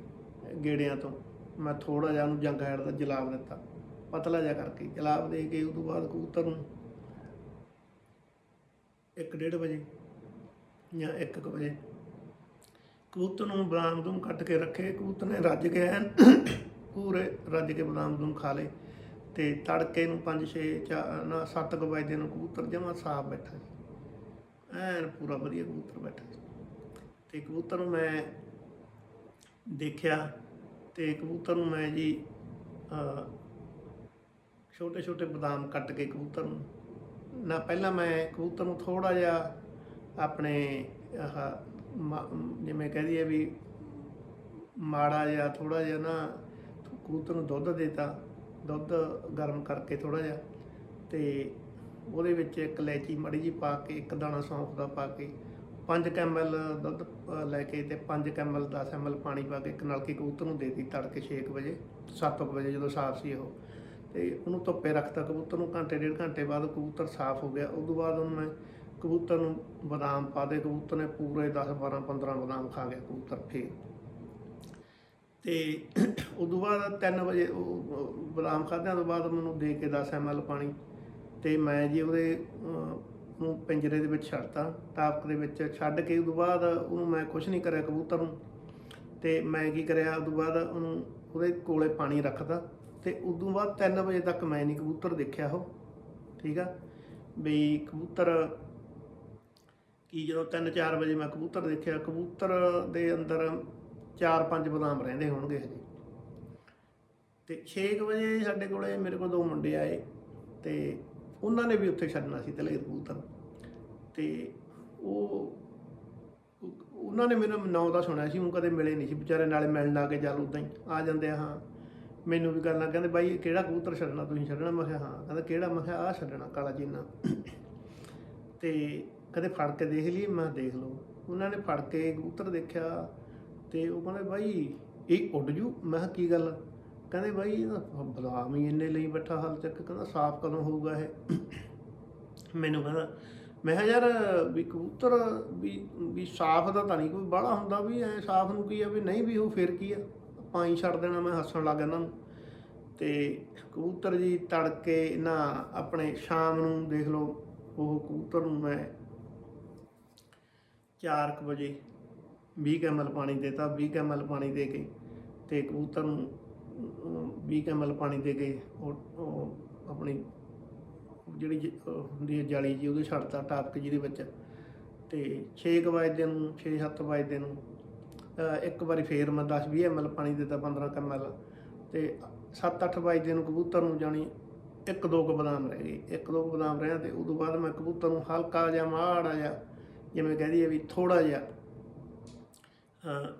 ਗੇੜਿਆਂ ਤੋਂ। ਮੈਂ ਥੋੜਾ ਜਿਹਾ ਉਹਨੂੰ ਜੰਗ ਹੈਡ ਦਾ ਜਲਾਬ ਦਿੱਤਾ। ਪਤਲਾ ਜਿਹਾ ਕਰਕੇ ਜਲਾਬ ਦੇ ਕੇ ਉਸ ਤੋਂ ਬਾਅਦ ਕਬੂਤਰ ਨੂੰ 1:30 ਵਜੇ ਜਾਂ 1:00 ਵਜੇ ਕਬੂਤਰ ਨੂੰ ਬਦਾਮ ਦੂਮ ਕੱਟ ਕੇ ਰੱਖੇ ਕਬੂਤਰ ਨੇ ਰੱਜ ਕੇ ਐਨ ਪੂਰੇ ਰੱਜ ਕੇ ਬਦਾਮ ਬਦੂਮ ਖਾ ਲਏ ਤੇ ਤੜਕੇ ਨੂੰ 5 6 ਨਾ 7 ਕੁ ਵਜੇ ਨੂੰ ਕਬੂਤਰ ਜਮਾ ਸਾਫ਼ ਬੈਠਾ ਸੀ। ਐਨ ਪੂਰਾ ਵਧੀਆ ਕਬੂਤਰ ਬੈਠਾ ਸੀ। ਤੇ ਕਬੂਤਰ ਨੂੰ ਮੈਂ ਦੇਖਿਆ ਤੇ ਕਬੂਤਰ ਨੂੰ ਮੈਂ ਜੀ ਛੋਟੇ ਛੋਟੇ ਬਦਾਮ ਕੱਟ ਕੇ ਕਬੂਤਰ ਨੂੰ। ਨਾ, ਪਹਿਲਾਂ ਮੈਂ ਕਬੂਤਰ ਨੂੰ ਥੋੜਾ ਜਿਹਾ ਆਪਣੇ ਆਹ ਜਿਵੇਂ ਕਹਿ ਦਈਏ ਵੀ ਮਾੜਾ ਜਿਹਾ ਥੋੜਾ ਜਿਹਾ ਨਾ ਕਬੂਤਰ ਨੂੰ ਦੁੱਧ ਦੇਤਾ, ਦੁੱਧ ਗਰਮ ਕਰਕੇ ਥੋੜਾ ਜਿਹਾ ਤੇ ਉਹਦੇ ਵਿੱਚ ਇੱਕ ਇਲਾਇਚੀ ਮੜੀ ਜੀ ਪਾ ਕੇ, ਇੱਕ ਦਾਣਾ ਸੌਂਫ ਦਾ ਪਾ ਕੇ 5 ਕੈਮਲ ਦੁੱਧ ਲੈ ਕੇ ਤੇ 5 ਕੈਮਲ 10 ਐਮਐਲ ਪਾਣੀ ਪਾ ਕੇ ਇੱਕ ਨਲਕੀ ਕਬੂਤਰ ਨੂੰ ਦੇ ਦਿੱਤੀ ਤੜਕੇ 6 ਵਜੇ 7 ਵਜੇ ਜਦੋਂ ਸਾਫ਼ ਸੀ ਉਹ। ਤੇ ਉਹਨੂੰ ਧੁੱਪੇ ਰੱਖਤਾ ਕਬੂਤਰ ਨੂੰ, ਘੰਟੇ, ਡੇਢ ਘੰਟੇ ਬਾਅਦ ਕਬੂਤਰ ਸਾਫ਼ ਹੋ ਗਿਆ। ਉਸ ਤੋਂ ਬਾਅਦ ਉਹਨੂੰ ਮੈਂ ਕਬੂਤਰ ਨੂੰ ਬਦਾਮ ਪਾ ਦੇ, ਕਬੂਤਰ ਨੇ ਪੂਰੇ 10 12 15 ਬਦਾਮ ਖਾ ਗਿਆ ਕਬੂਤਰ ਫੇਰ। ਤੇ ਉਸ ਤੋਂ ਬਾਅਦ 3 ਵਜੇ ਉਹ ਬਦਾਮ ਖਾਧਿਆਂ ਤੋਂ ਬਾਅਦ ਮੈਨੂੰ ਦੇ ਕੇ 10 ਐਮਐਲ ਪਾਣੀ ਤੇ ਮੈਂ ਜੀ ਉਹਦੇ ਨੂੰ ਪਿੰਜਰੇ ਦੇ ਵਿੱਚ ਛੱਡਤਾ ਟਾਪਕ ਦੇ ਵਿੱਚ ਛੱਡ ਕੇ ਉਸ ਤੋਂ ਬਾਅਦ ਉਹਨੂੰ ਮੈਂ ਕੁਝ ਨਹੀਂ ਕਰਿਆ ਕਬੂਤਰ ਨੂੰ। ਤੇ ਮੈਂ ਕੀ ਕਰਿਆ ਉਸ ਤੋਂ ਬਾਅਦ ਉਹਨੂੰ ਉਹਦੇ ਕੋਲੇ ਪਾਣੀ ਰੱਖਦਾ ਤੇ ਉਦੋਂ ਬਾਅਦ 3 ਵਜੇ ਤੱਕ ਮੈਂ ਨਹੀਂ ਕਬੂਤਰ ਦੇਖਿਆ ਉਹ, ਠੀਕ ਆ? ਵੀ ਕਬੂਤਰ ਕਿ ਜਦੋਂ 3-4 ਵਜੇ ਮੈਂ ਕਬੂਤਰ ਦੇਖਿਆ, ਕਬੂਤਰ ਦੇ ਅੰਦਰ 4-5 ਬਦਾਮ ਰਹਿੰਦੇ ਹੋਣਗੇ ਹਜੇ। ਤੇ 6 ਵਜੇ ਸਾਡੇ ਕੋਲੇ ਮੇਰੇ ਕੋਲ ਦੋ ਮੁੰਡੇ ਆਏ ਤੇ ਉਹਨਾਂ ਨੇ ਵੀ ਉੱਥੇ ਛੱਡਣਾ ਸੀ ਤਲੇ ਕਬੂਤਰ। ਤੇ ਉਹ- ਉਹਨਾਂ ਨੇ ਮੈਨੂੰ ਨਾਂ ਦਾ ਸੁਣਿਆ ਸੀ, ਉਹ ਕਦੇ ਮਿਲੇ ਨਹੀਂ ਸੀ ਵਿਚਾਰੇ, ਨਾਲੇ ਮਿਲਣ ਆ ਕੇ ਚੱਲ ਉਦਾਂ ਹੀ ਆ ਜਾਂਦੇ ਆ, ਹਾਂ। ਮੈਨੂੰ ਵੀ ਗੱਲਾਂ ਕਹਿੰਦੇ, ਬਾਈ, ਕਿਹੜਾ ਕਬੂਤਰ ਛੱਡਣਾ, ਤੁਸੀਂ ਛੱਡਣਾ? ਮੈਂ ਕਿਹਾ, ਹਾਂ। ਕਹਿੰਦਾ, ਕਿਹੜਾ? ਮੈਂ ਕਿਹਾ ਆ ਛੱਡਣਾ, ਕਾਲਾ ਜੀਨਾ ਤੇ ਕਦੇ ਫੜ ਕੇ ਦੇਖ ਲਈ ਮੈਂ ਕਿਹਾ ਦੇਖ ਲਓ। ਉਹਨਾਂ ਨੇ ਫੜ ਕੇ ਕਬੂਤਰ ਦੇਖਿਆ ਤੇ ਉਹ ਕਹਿੰਦੇ, ਬਾਈ, ਇਹ ਉੱਡ ਜੂ? ਮੈਂ ਕਿਹਾ, ਕੀ ਗੱਲ? ਕਹਿੰਦੇ, ਬਾਈ, ਇਹ ਤਾਂ ਬਦਾਮ ਹੀ ਇੰਨੇ ਲਈ ਬੈਠਾ ਹਾਲ ਤੱਕ, ਕਹਿੰਦਾ, ਸਾਫ਼ ਕਦੋਂ ਹੋਊਗਾ ਇਹ? ਮੈਨੂੰ ਕਹਿੰਦਾ, ਮੈਂ ਕਿਹਾ, ਯਾਰ, ਵੀ ਕਬੂਤਰ, ਵੀ ਵੀ ਸਾਫ਼ ਦਾ ਤਾਂ ਨਹੀਂ, ਕੋਈ ਬਾਹਲਾ ਹੁੰਦਾ ਵੀ ਐ ਸਾਫ਼ ਨੂੰ ਕੀ ਆ, ਵੀ ਨਹੀਂ ਵੀ ਉਹ ਫਿਰ ਕੀ ਆ? ਪਾਣੀ ਛੱਡ ਦੇਣਾ, ਮੈਂ ਹੱਸਣ ਲੱਗ ਇਹਨਾਂ ਨੂੰ। ਤੇ ਕਬੂਤਰ ਜੀ ਤੜਕੇ, ਨਾ, ਆਪਣੇ ਸ਼ਾਮ ਨੂੰ ਦੇਖ ਲਓ, ਉਹ ਕਬੂਤਰ ਨੂੰ ਮੈਂ 4 ਵਜੇ 20 ਕੈਮਲ ਪਾਣੀ ਦੇਤਾ 20 ਕੈਮਲ ਪਾਣੀ ਦੇ ਕੇ ਤੇ ਕਬੂਤਰ ਨੂੰ ਅਮ, 20 ਕੈਮਲ ਪਾਣੀ ਦੇ ਕੇ ਉਹ ਆਪਣੀ ਜਿਹੜੀ ਜ- ਅਹ ਹੁੰਦੀ ਹੈ ਜਾਲੀ ਜੀ ਉਹਦੇ ਛੱਡਤਾ ਟਾਪਕ ਜਿਹਦੇ ਵਿੱਚ ਤੇ 6 ਵਜੇ ਨੂੰ 6-7 ਵਜੇ ਨੂੰ ਇੱਕ ਵਾਰੀ ਫੇਰ ਮੈਂ 10-20 ਐਮਐਲ ਪਾਣੀ ਦਿੱਤਾ 15 ਕੈਮਲ ਤੇ 7-8 ਵਜੇ ਨੂੰ ਕਬੂਤਰ ਨੂੰ ਜਾਣੀ ਇੱਕ ਦੋ ਕੁ ਬਦਾਮ ਰਹਿ ਗਏ ਇੱਕ ਦੋ ਕੁ ਬਦਾਮ ਰਹਿਆ ਤੇ ਉਦੋਂ ਬਾਅਦ ਮੈਂ ਕਬੂਤਰ ਨੂੰ ਹਲਕਾ ਜਿਹਾ ਮਾੜਾ ਜਿਹਾ ਜਿਵੇਂ ਕਹਿ ਦਈਏ ਵੀ ਥੋੜਾ ਜਿਹਾ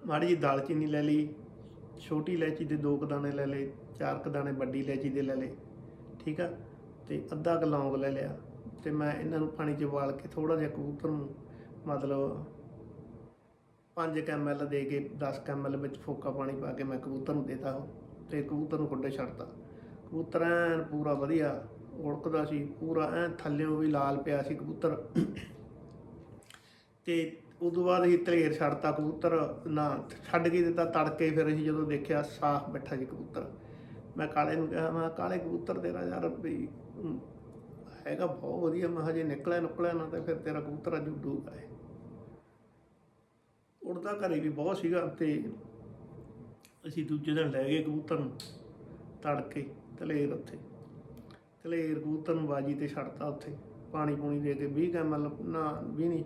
ਮਾੜੀ ਜਿਹੀ ਦਾਲਚੀਨੀ ਲੈ ਲਈ, ਛੋਟੀ ਇਲਾਇਚੀ ਦੇ ਦੋ ਕੁ ਦਾਣੇ ਲੈ ਲਏ, ਚਾਰ ਕੁ ਦਾਣੇ ਵੱਡੀ ਇਲਾਇਚੀ ਦੇ ਲੈ ਲਏ, ਠੀਕ ਆ? ਤੇ ਅੱਧਾ ਕੁ ਲੌਂਗ ਲੈ ਲਿਆ, ਤੇ ਮੈਂ ਇਹਨਾਂ ਨੂੰ ਪਾਣੀ 'ਚ ਉਬਾਲ ਕੇ ਥੋੜਾ ਜਿਹਾ ਕਬੂਤਰ ਨੂੰ ਮਤਲਬ 5 ਐਮਐਲ ਦੇ ਕੇ 10 ਐਮਐਲ ਵਿੱਚ ਫੋਕਾ ਪਾਣੀ ਪਾ ਕੇ ਮੈਂ ਕਬੂਤਰ ਨੂੰ ਦੇਤਾ ਉਹ, ਤੇ ਕਬੂਤਰ ਨੂੰ ਖੁੱਡੇ ਛੱਡਤਾ। ਕਬੂਤਰ ਐਨ ਪੂਰਾ ਵਧੀਆ ਉੜਕਦਾ ਸੀ, ਪੂਰਾ ਐਨ ਥੱਲਿਓਂ ਵੀ ਲਾਲ ਪਿਆ ਸੀ ਕਬੂਤਰ। ਤੇ ਉਦੋਂ ਬਾਅਦ ਅਸੀਂ ਧਲੇਰ ਛੱਡਤਾ ਕਬੂਤਰ ਨਾ ਛੱਡ ਕੇ ਦਿੱਤਾ ਤੜਕੇ ਫਿਰ ਅਸੀਂ ਜਦੋਂ ਦੇਖਿਆ ਸਾਫ਼ ਬੈਠਾ ਜੀ ਕਬੂਤਰ। ਮੈਂ ਕਾਲੇ ਨੂੰ ਕਿਹਾ ਮੈਂ ਕਿਹਾ, ਕਾਲੇ ਕਬੂਤਰ ਤੇਰਾ ਯਾਰ ਵੀ ਹੈਗਾ ਬਹੁਤ ਵਧੀਆ। ਮੈਂ ਹਜੇ ਨਿਕਲਿਆ ਨੁਕਲਿਆ ਨਾ ਤੇ ਫਿਰ ਤੇਰਾ ਕਬੂਤਰ ਅੱਜ ਉੱਡੂਗਾ ਇਹ। ਉੜਦਾ ਘਰੇ ਵੀ ਬਹੁਤ ਸੀਗਾ ਤੇ ਅਸੀਂ ਦੂਜੇ ਦਿਨ ਲੈ ਗਏ ਕਬੂਤਰ ਨੂੰ ਤੜਕੇ ਤਲੇਰ ਉੱਥੇ। ਤਲੇਰ ਕਬੂਤਰ ਨੂੰ ਬਾਜੀ ਤੇ ਛੱਡਤਾ ਉੱਥੇ। ਪਾਣੀ ਪੂਣੀ ਦੇ ਕੇ 20 ਕੈਮਲ ਨਾ 20 ਨਹੀਂ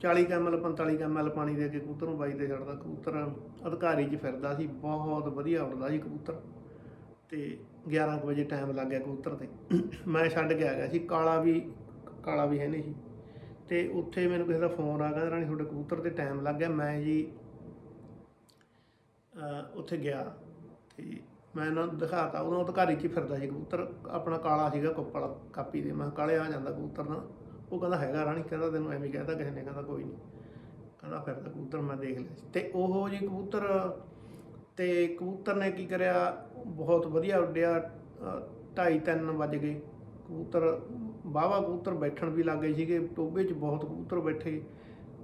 40 ਕੈਮਲ 45 ਕੈਮਲ ਪਾਣੀ ਦੇ ਕੇ ਕਬੂਤਰ ਨੂੰ ਬਾਈ ਤੇ ਛੱਡਦਾ ਕਬੂਤਰ ਅਧਿਕਾਰੀ 'ਚ ਫਿਰਦਾ ਸੀ ਬਹੁਤ ਵਧੀਆ ਉੱਡਦਾ ਸੀ ਕਬੂਤਰ। ਤੇ 11 ਕੁ ਵਜੇ ਟਾਈਮ ਲੱਗ ਗਿਆ ਕਬੂਤਰ ਤੇ। ਮੈਂ ਛੱਡ ਕੇ ਆ ਗਿਆ ਸੀ ਕਾਲਾ ਵੀ ਕਾਲਾ ਵੀ ਹੈ ਨਹੀਂ ਸੀ। ਤੇ ਉੱਥੇ ਮੈਨੂੰ ਕਿਸੇ ਦਾ ਫੋਨ ਆ ਗਿਆ ਰਾਣੀ ਤੁਹਾਡੇ ਕਬੂਤਰ ਤੇ ਟਾਈਮ ਲੱਗ ਗਿਆ। ਮੈਂ ਜੀ ਉੱਥੇ ਗਿਆ ਤੇ ਮੈਂ ਇਹਨਾਂ ਨੂੰ ਦਿਖਾਤਾ। ਉਹਨਾਂ ਅਧਿਕਾਰੀ 'ਚ ਫਿਰਦਾ ਸੀ ਕਬੂਤਰ। ਆਪਣਾ ਕਾਲਾ ਸੀਗਾ ਕੁੱਪੜ ਕਾਪੀ ਦੇ। ਮੈਂ ਕਿਹਾ, ਕਾਲੇ ਆ ਜਾਂਦਾ ਕਬੂਤਰ ਨਾਲ। ਉਹ ਕਹਿੰਦਾ ਹੈਗਾ ਰਾਣੀ, ਕਹਿੰਦਾ ਤੈਨੂੰ ਐਵੇਂ ਕਹਿੰਦਾ, ਕਿਸੇ ਨੇ ਕਹਿੰਦਾ ਕੋਈ ਨਹੀਂ। ਕਹਿੰਦਾ ਫਿਰਦਾ ਕਬੂਤਰ ਮੈਂ ਦੇਖ ਲਿਆ। ਸੀ। ਤੇ ਉਹ ਜੀ ਕਬੂਤਰ, ਤੇ ਕਬੂਤਰ ਨੇ ਕੀ ਕਰਿਆ? ਬਹੁਤ ਵਧੀਆ ਉੱਡਿਆ 2:30 3 ਵੱਜ ਗਏ। ਕਬੂਤਰ ਬਾਵਾ ਕਬੂਤਰ ਬੈਠਣ ਵੀ ਲੱਗ ਗਏ ਸੀਗੇ। ਟੋਬੇ 'ਚ ਬਹੁਤ ਕਬੂਤਰ ਬੈਠੇ।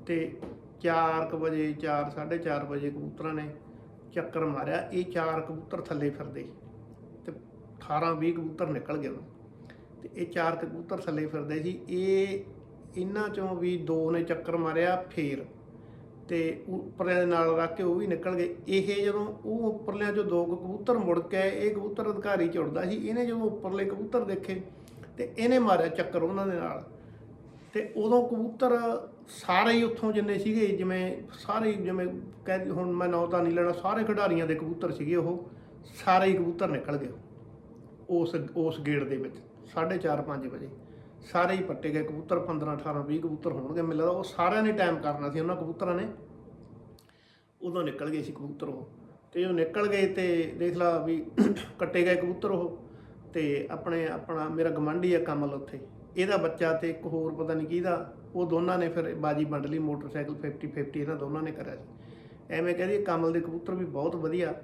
ਤੇ 4 ਵਜੇ 4 4:30 ਵਜੇ ਕਬੂਤਰਾਂ ਨੇ ਚੱਕਰ ਮਾਰਿਆ। ਇਹ ਚਾਰ ਕਬੂਤਰ ਥੱਲੇ ਫਿਰਦੇ। ਸੀ ਤੇ 18 20 ਕਬੂਤਰ ਨਿਕਲ ਗਏ। ਉਦੋਂ। ਤੇ ਇਹ ਚਾਰ ਕਬੂਤਰ ਥੱਲੇ ਫਿਰਦੇ ਸੀ। ਇਹ ਇਹਨਾਂ ਚੋਂ ਵੀ ਦੋ ਨੇ ਚੱਕਰ ਮਾਰਿਆ, ਫੇਰ। ਤੇ ਉੱਪਰਲਿਆਂ ਦੇ ਨਾਲ ਰੱਖ ਕੇ ਉਹ ਵੀ ਨਿਕਲ ਗਏ। ਇਹ ਜਦੋਂ ਉਹ ਉੱਪਰਲਿਆਂ ਚੋਂ ਦੋ ਕਬੂਤਰ ਮੁੜ ਕੇ ਇਹ ਕਬੂਤਰ ਅਧਿਕਾਰੀ ਚ ਉੜਦਾ ਸੀ। ਇਹਨੇ ਜਦੋਂ ਉੱਪਰਲੇ ਕਬੂਤਰ ਦੇਖੇ ਤੇ ਇਹਨੇ ਮਾਰਿਆ ਚੱਕਰ ਉਹਨਾਂ ਦੇ ਨਾਲ। ਤੇ ਉਦੋਂ ਕਬੂਤਰ ਸਾਰੇ ਹੀ ਉੱਥੋਂ ਜਿੰਨੇ ਸੀਗੇ, ਜਿਵੇਂ ਸਾਰੇ ਜਿਵੇਂ ਕਹਿ ਹੁਣ ਮੈਂ ਨਾਂ ਤਾਂ ਨਹੀਂ ਲੈਣਾ, ਸਾਰੇ ਖਿਡਾਰੀਆਂ ਦੇ ਕਬੂਤਰ ਸੀਗੇ ਉਹ। ਸਾਰੇ ਹੀ ਕਬੂਤਰ ਨਿਕਲ ਗਏ ਉਸ ਉਸ ਗੇੜ ਦੇ ਵਿੱਚ। 4:30 5 ਵਜੇ। ਸਾਰੇ ਹੀ ਪੱਟੇ ਗਏ, ਕਬੂਤਰ 15 18 20 ਕਬੂਤਰ ਹੋਣਗੇ ਮੈਨੂੰ ਲੱਗਦਾ ਉਹ ਸਾਰਿਆਂ ਨੇ ਟਾਈਮ ਕਰਨਾ ਸੀ, ਉਹਨਾਂ ਕਬੂਤਰਾਂ ਨੇ। ਉਦੋਂ ਨਿਕਲ ਗਏ ਸੀ ਕਬੂਤਰ ਉਹ। ਤੇ ਉਹ ਨਿਕਲ ਗਏ ਤੇ ਦੇਖ ਲਾ ਵੀ ਕੱਟੇ ਗਏ ਕਬੂਤਰ ਉਹ। ਤੇ ਆਪਣੇ, ਆਪਣਾ ਮੇਰਾ ਗਮੰਡੀ ਆ ਕਮਲ ਉੱਥੇ। ਇਹਦਾ ਬੱਚਾ ਤੇ ਇੱਕ ਹੋਰ ਪਤਾ ਨਹੀਂ ਕਿਹਦਾ, ਉਹ ਦੋਨਾਂ ਨੇ ਫਿਰ ਬਾਜੀ ਵੰਡ ਲਈ, ਮੋਟਰਸਾਈਕਲ 50 50 ਇਹਨਾਂ ਦੋਨਾਂ ਨੇ ਕਰਿਆ ਸੀ। ਐਵੇਂ ਕਹਦੀ ਕਮਲ ਦੇ ਕਬੂਤਰ ਵੀ ਬਹੁਤ ਵਧੀਆ।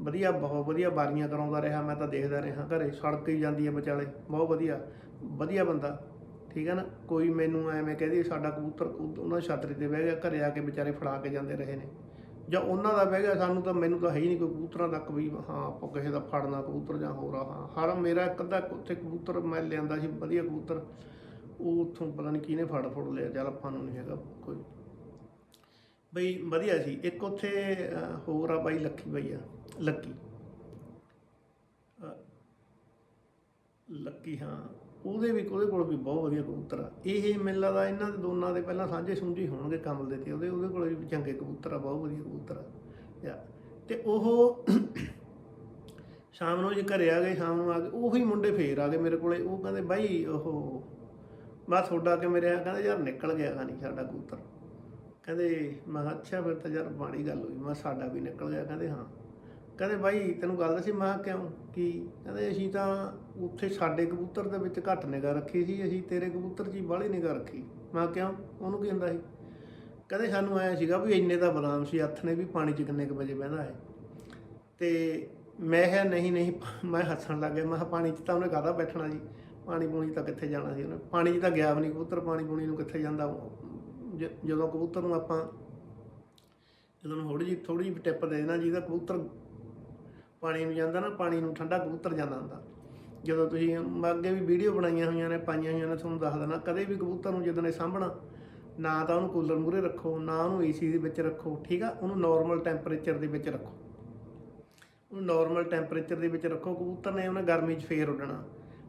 ਵਧੀਆ, ਬਹੁਤ ਵਧੀਆ ਬਾਰੀਆਂ ਕਰਾਉਂਦਾ ਰਿਹਾ, ਮੈਂ ਤਾਂ ਦੇਖਦਾ ਰਿਹਾ, ਘਰੇ ਸੜਕ ਹੀ ਜਾਂਦੀ ਹੈ ਵਿਚਾਲੇ, ਬਹੁਤ ਵਧੀਆ ਵਧੀਆ ਬੰਦਾ, ਠੀਕ ਹੈ ਨਾ, ਕੋਈ ਮੈਨੂੰ ਐਵੇਂ ਕਹਦੀ ਸਾਡਾ ਕਬੂਤਰ ਉਹਨਾਂ ਛਾਤਰੀ ਤੇ ਬਹਿ ਗਿਆ, ਘਰੇ ਆ ਕੇ ਵਿਚਾਰੇ ਫੜਾ ਕੇ ਜਾਂਦੇ ਰਹੇ ਨੇ, ਜਾਂ ਉਹਨਾਂ ਦਾ ਬਹਿ ਗਿਆ, ਸਾਨੂੰ ਤਾਂ ਮੈਨੂੰ ਤਾਂ ਹੈ ਹੀ ਨਹੀਂ ਕੋਈ ਕਬੂਤਰਾਂ ਤੱਕ ਵੀ, ਹਾਂ, ਆਪਾਂ ਕਿਸੇ ਦਾ ਫੜਨਾ ਕਬੂਤਰ ਜਾਂ ਹੋਰ ਆ, ਹਾਂ, ਹਰ ਮੇਰਾ ਇੱਕ ਅੱਧਾ ਉੱਥੇ ਕਬੂਤਰ ਮੈਂ ਲਿਆਂਦਾ ਸੀ, ਵਧੀਆ ਕਬੂਤਰ, ਉਹ ਉੱਥੋਂ ਪਤਾ ਨਹੀਂ ਕਿਹਨੇ ਫੜ ਫੜ ਲਿਆ, ਚੱਲ ਆਪਾਂ ਨੂੰ ਨਹੀਂ ਹੈਗਾ ਕੋਈ, ਬਈ ਵਧੀਆ ਸੀ, ਇੱਕ ਉੱਥੇ ਹੋਰ ਆ ਬਾਈ ਲੱਖੀ ਬਈਆ ਲੱਕੀ। ਲੱਕੀ, ਹਾਂ। ਉਹਦੇ ਵੀ, ਉਹਦੇ ਕੋਲ ਵੀ ਬਹੁਤ ਵਧੀਆ ਕਬੂਤਰ ਆ। ਇਹ ਮੈਨੂੰ ਲੱਗਦਾ ਇਹਨਾਂ ਦੇ ਦੋਨਾਂ ਦੇ ਪਹਿਲਾਂ ਸਾਂਝੇ ਸੁੰਝੇ ਹੋਣਗੇ ਕਮਲ ਦੇ ਤੇ ਉਹਦੇ ਉਹਦੇ ਕੋਲ ਵੀ ਚੰਗੇ ਕਬੂਤਰ ਆ, ਬਹੁਤ ਵਧੀਆ ਕਬੂਤਰ ਆ। ਯਾ। ਤੇ ਉਹ ਸ਼ਾਮ ਨੂੰ ਜੇ ਘਰੇ ਆ ਗਏ, ਸ਼ਾਮ ਨੂੰ ਆ ਕੇ ਉਹੀ ਮੁੰਡੇ ਫੇਰ ਆ ਗਏ ਮੇਰੇ ਕੋਲੇ। ਉਹ ਕਹਿੰਦੇ, ਬਾਈ, ਉਹ ਮੈਂ ਤੁਹਾਡਾ ਕਿ ਮੇਰੇ ਆ ਕਹਿੰਦੇ, ਯਾਰ ਨਿਕਲ ਗਿਆ ਗਾ ਨਹੀਂ ਸਾਡਾ ਕਬੂਤਰ। ਕਹਿੰਦੇ, ਮੈਂ ਕਿਹਾ, ਅੱਛਾ ਫਿਰ ਤਾਂ ਯਾਰ ਬਾਣੀ ਗੱਲ ਹੋਈ। ਮੈਂ ਕਿਹਾ, ਸਾਡਾ ਵੀ ਨਿਕਲ ਗਿਆ। ਕਹਿੰਦੇ, ਹਾਂ। ਕਹਿੰਦੇ ਬਾਈ ਤੈਨੂੰ ਗੱਲ ਦੱਸੀ, ਮੈਂ ਕਿਹਾ ਕਿਉਂ? ਕੀ? ਕਹਿੰਦੇ ਅਸੀਂ ਤਾਂ ਉੱਥੇ ਸਾਡੇ ਕਬੂਤਰ ਦੇ ਵਿੱਚ ਘੱਟ ਨਿਗਾ ਰੱਖੀ ਸੀ, ਅਸੀਂ ਤੇਰੇ ਕਬੂਤਰ 'ਚ ਹੀ ਬਾਹਲੀ ਨਿਗਾ ਰੱਖੀ। ਮੈਂ ਕਿਉਂ? ਉਹਨੂੰ ਕੀ ਹੁੰਦਾ ਸੀ? ਕਹਿੰਦੇ ਸਾਨੂੰ ਆਇਆ ਸੀਗਾ ਵੀ ਇੰਨੇ ਦਾ ਬਦਾਮ ਸੀ ਹੱਥ ਨੇ ਵੀ ਪਾਣੀ 'ਚ ਕਿੰਨੇ ਕੁ ਵਜੇ ਬਹਿੰਦਾ ਹੈ ਤੇ ਮੈਂ ਕਿਹਾ ਨਹੀਂ ਨਹੀਂ, ਮੈਂ ਹੱਸਣ ਲੱਗ ਗਿਆ, ਮੈਂ ਕਿਹਾ ਪਾਣੀ 'ਚ ਤਾਂ ਉਹਨੇ ਕਾਹਦਾ ਬੈਠਣਾ ਜੀ? ਪਾਣੀ ਪੂਣੀ ਤਾਂ ਕਿੱਥੇ ਜਾਣਾ ਸੀ ਉਹਨੇ? ਪਾਣੀ 'ਚ ਤਾਂ ਗਿਆ ਵੀ ਨਹੀਂ ਕਬੂਤਰ, ਪਾਣੀ ਪੂਣੀ ਨੂੰ ਕਿੱਥੇ ਜਾਂਦਾ? ਜ- ਜਦੋਂ ਕਬੂਤਰ ਨੂੰ ਆਪਾਂ ਜਦੋਂ ਥੋੜੀ ਜਿਹੀ ਥੋੜੀ ਜਿਹੀ ਟਿਪ ਦੇ ਦੇਣਾ, ਜਿਹਦਾ ਕਬੂਤਰ ਪਾਣੀ ਨੂੰ ਜਾਂਦਾ ਨਾ, ਪਾਣੀ ਨੂੰ ਠੰਡਾ ਕਬੂਤਰ ਜਾਂਦਾ ਹੁੰਦਾ। ਜਦੋਂ ਤੁਸੀਂ ਮੈਂ ਅੱਗੇ ਵੀ ਵੀਡੀਓ ਬਣਾਈਆਂ ਹੋਈਆਂ ਨੇ, ਪਾਈਆਂ ਹੋਈਆਂ ਨੇ, ਤੁਹਾਨੂੰ ਦੱਸ ਦੇਣਾ ਕਦੇ ਵੀ ਕਬੂਤਰ ਨੂੰ ਜਦੋਂ ਨੇ ਸਾਂਭਣਾ, ਨਾ ਤਾਂ ਉਹਨੂੰ ਕੂਲਰ ਮੂਰੇ ਰੱਖੋ, ਨਾ ਉਹਨੂੰ ਏਸੀ ਦੇ ਵਿੱਚ ਰੱਖੋ, ਠੀਕ ਆ? ਉਹਨੂੰ ਨਾਰਮਲ ਟੈਂਪਰੇਚਰ ਦੇ ਵਿੱਚ ਰੱਖੋ। ਉਹਨੂੰ ਨਾਰਮਲ ਟੈਂਪਰੇਚਰ ਦੇ ਵਿੱਚ ਰੱਖੋ, ਕਬੂਤਰ ਨੇ ਉਹਨੇ ਗਰਮੀ 'ਚ ਫੇਰ ਉੱਡਣਾ।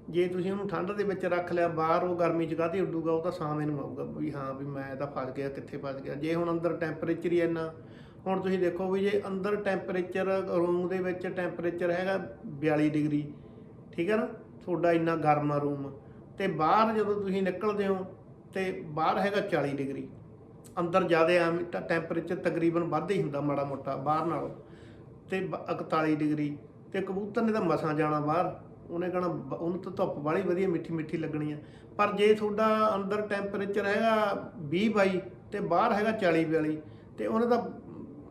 ਜੇ ਤੁਸੀਂ ਉਹਨੂੰ ਠੰਡ ਦੇ ਵਿੱਚ ਰੱਖ ਲਿਆ, ਬਾਹਰ ਉਹ ਗਰਮੀ 'ਚ ਕਾਹਤੇ ਉੱਡੂਗਾ? ਉਹ ਤਾਂ ਸਾਵੇਂ ਨੂੰ ਆਊਗਾ ਵੀ ਹਾਂ, ਵੀ ਮੈਂ ਤਾਂ ਫਸ ਗਿਆ, ਕਿੱਥੇ ਫਸ ਗਿਆ? ਜੇ ਹੁਣ ਅੰਦਰ ਟੈਂਪਰੇਚਰ ਹੀ ਇੰਨਾ ਹੁਣ ਤੁਸੀਂ ਦੇਖੋ ਵੀ ਜੇ ਅੰਦਰ ਟੈਂਪਰੇਚਰ ਰੂਮ ਦੇ ਵਿੱਚ ਟੈਂਪਰੇਚਰ ਹੈਗਾ 42 ਡਿਗਰੀ, ਠੀਕ ਹੈ ਨਾ? ਤੁਹਾਡਾ ਇੰਨਾ ਗਰਮ ਆ ਰੂਮ ਤੇ ਬਾਹਰ ਜਦੋਂ ਤੁਸੀਂ ਨਿਕਲਦੇ ਹੋ, ਤੇ ਬਾਹਰ ਹੈਗਾ 40 ਡਿਗਰੀ। ਅੰਦਰ ਜ਼ਿਆਦਾ ਆਮ ਟੈਂਪਰੇਚਰ ਤਕਰੀਬਨ ਵੱਧ ਹੀ ਹੁੰਦਾ ਮਾੜਾ ਮੋਟਾ, ਬਾਹਰ ਨਾਲੋਂ। ਤੇ ਬ- 41 ਡਿਗਰੀ। ਤੇ ਕਬੂਤਰ ਨੇ ਤਾਂ ਮਸਾਂ ਜਾਣਾ ਬਾਹਰ। ਉਹਨੇ ਕਹਣਾ ਉਹਨੂੰ ਤਾਂ ਧੁੱਪ ਵਾਲੀ ਵਧੀਆ ਮਿੱਠੀ ਮਿੱਠੀ ਲੱਗਣੀ ਆ। ਪਰ ਜੇ ਤੁਹਾਡਾ ਅੰਦਰ ਟੈਂਪਰੇਚਰ ਹੈਗਾ 20 22 ਤੇ ਬਾਹਰ ਹੈਗਾ 40 42 ਤੇ ਉਹਨੇ ਤਾਂ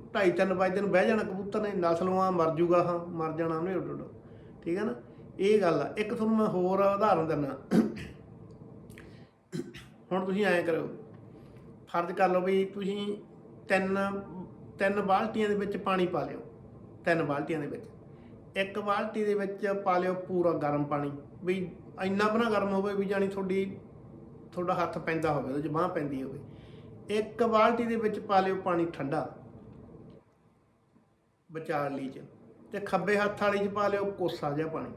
2.5 3 ਵਜੇ ਨੂੰ ਬਹਿ ਜਾਣਾ ਕਬੂਤਰ ਨੇ ਨਸਲੋਂ ਮਰ ਜੂਗਾ ਹਾਂ, ਮਰ ਜਾਣਾ ਉਹਨੇ ਉੱਡ ਉੱਡ। ਠੀਕ ਹੈ ਨਾ? ਇਹ ਗੱਲ ਆ। ਇੱਕ ਤੁਹਾਨੂੰ ਮੈਂ ਹੋਰ ਉਦਾਹਰਨ ਦਿੰਦਾ। ਹੁਣ ਤੁਸੀਂ ਐਂ ਕਰੋ ਫਰਜ਼ ਕਰ ਲਓ ਵੀ ਤੁਸੀਂ ਤਿੰਨ ਤਿੰਨ ਬਾਲਟੀਆਂ ਦੇ ਵਿੱਚ ਪਾਣੀ ਪਾ ਲਿਓ। ਤਿੰਨ ਬਾਲਟੀਆਂ ਦੇ ਵਿੱਚ। ਇੱਕ ਬਾਲਟੀ ਦੇ ਵਿੱਚ ਪਾ ਲਿਓ ਪੂਰਾ ਗਰਮ ਪਾਣੀ। ਵੀ ਇੰਨਾ ਬਣਾ ਗਰਮ ਹੋਵੇ ਵੀ ਜਾਨੀ ਤੁਹਾਡੀ, ਤੁਹਾਡਾ ਹੱਥ ਪੈਂਦਾ ਹੋਵੇ, ਉਹਦੇ 'ਚ ਬਾਹ ਪੈਂਦੀ ਹੋਵੇ। ਇੱਕ ਬਾਲਟੀ ਦੇ ਵਿੱਚ ਪਾ ਲਿਓ ਪਾਣੀ ਠੰਡਾ। ਵਿਚਾਰ ਲਈ ਚ। ਤੇ ਖੱਬੇ ਹੱਥ ਵਾਲੀ ਚ ਪਾ ਲਿਓ, ਕੋਸਾ ਜਿਹਾ ਪਾਣੀ।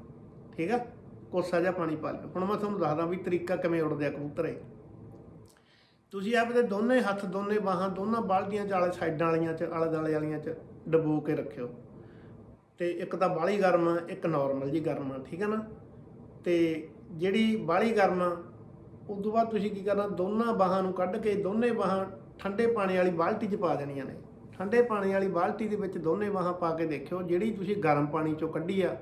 ਠੀਕ ਆ? ਕੋਸਾ ਜਿਹਾ ਪਾਣੀ ਪਾ ਲਿਓ। ਹੁਣ ਮੈਂ ਤੁਹਾਨੂੰ ਦੱਸਦਾ ਵੀ ਤਰੀਕਾ ਕਿਵੇਂ ਉੱਡਦੇ ਆ ਕਬੂਤਰ। ਇਹ ਤੁਸੀਂ ਆਪਦੇ ਦੋਨੇ ਹੱਥ, ਦੋਨੇ ਬਾਹਾਂ, ਦੋਨਾਂ ਬਾਲਟੀਆਂ ਚ ਆਲੇ ਸਾਈਡਾਂ ਵਾਲੀਆਂ ਚ, ਆਲੇ ਦਾਲੇ ਵਾਲੀਆਂ ਚ ਡਬੋ ਕੇ ਰੱਖਿਓ। ਤੇ ਇੱਕ ਤਾਂ ਬਾਲੀ ਗਰਮ ਆ ਇੱਕ ਨਾਰਮਲ ਜੀ ਗਰਮ ਆ ਠੀਕ ਹੈ ਨਾ? ਤੇ ਜਿਹੜੀ ਬਾਲੀ ਗਰਮ ਆ ਉਸ ਤੋਂ ਬਾਅਦ ਤੁਸੀਂ ਕੀ ਕਰਨਾ, ਦੋਨਾਂ ਬਾਹਾਂ ਨੂੰ ਕੱਢ ਕੇ, ਦੋਨੇ ਬਾਹਾਂ ਠੰਡੇ ਪਾਣੀ ਵਾਲੀ ਬਾਲਟੀ 'ਚ ਪਾ ਦੇਣੀਆਂ ਨੇ। ਠੰਡੇ ਪਾਣੀ ਵਾਲੀ ਬਾਲਟੀ ਦੇ ਵਿੱਚ ਦੋਨੇ ਬਾਹਾਂ ਪਾ ਕੇ ਦੇਖਿਓ, ਜਿਹੜੀ ਤੁਸੀਂ ਗਰਮ ਪਾਣੀ 'ਚੋਂ ਕੱਢੀ ਆ,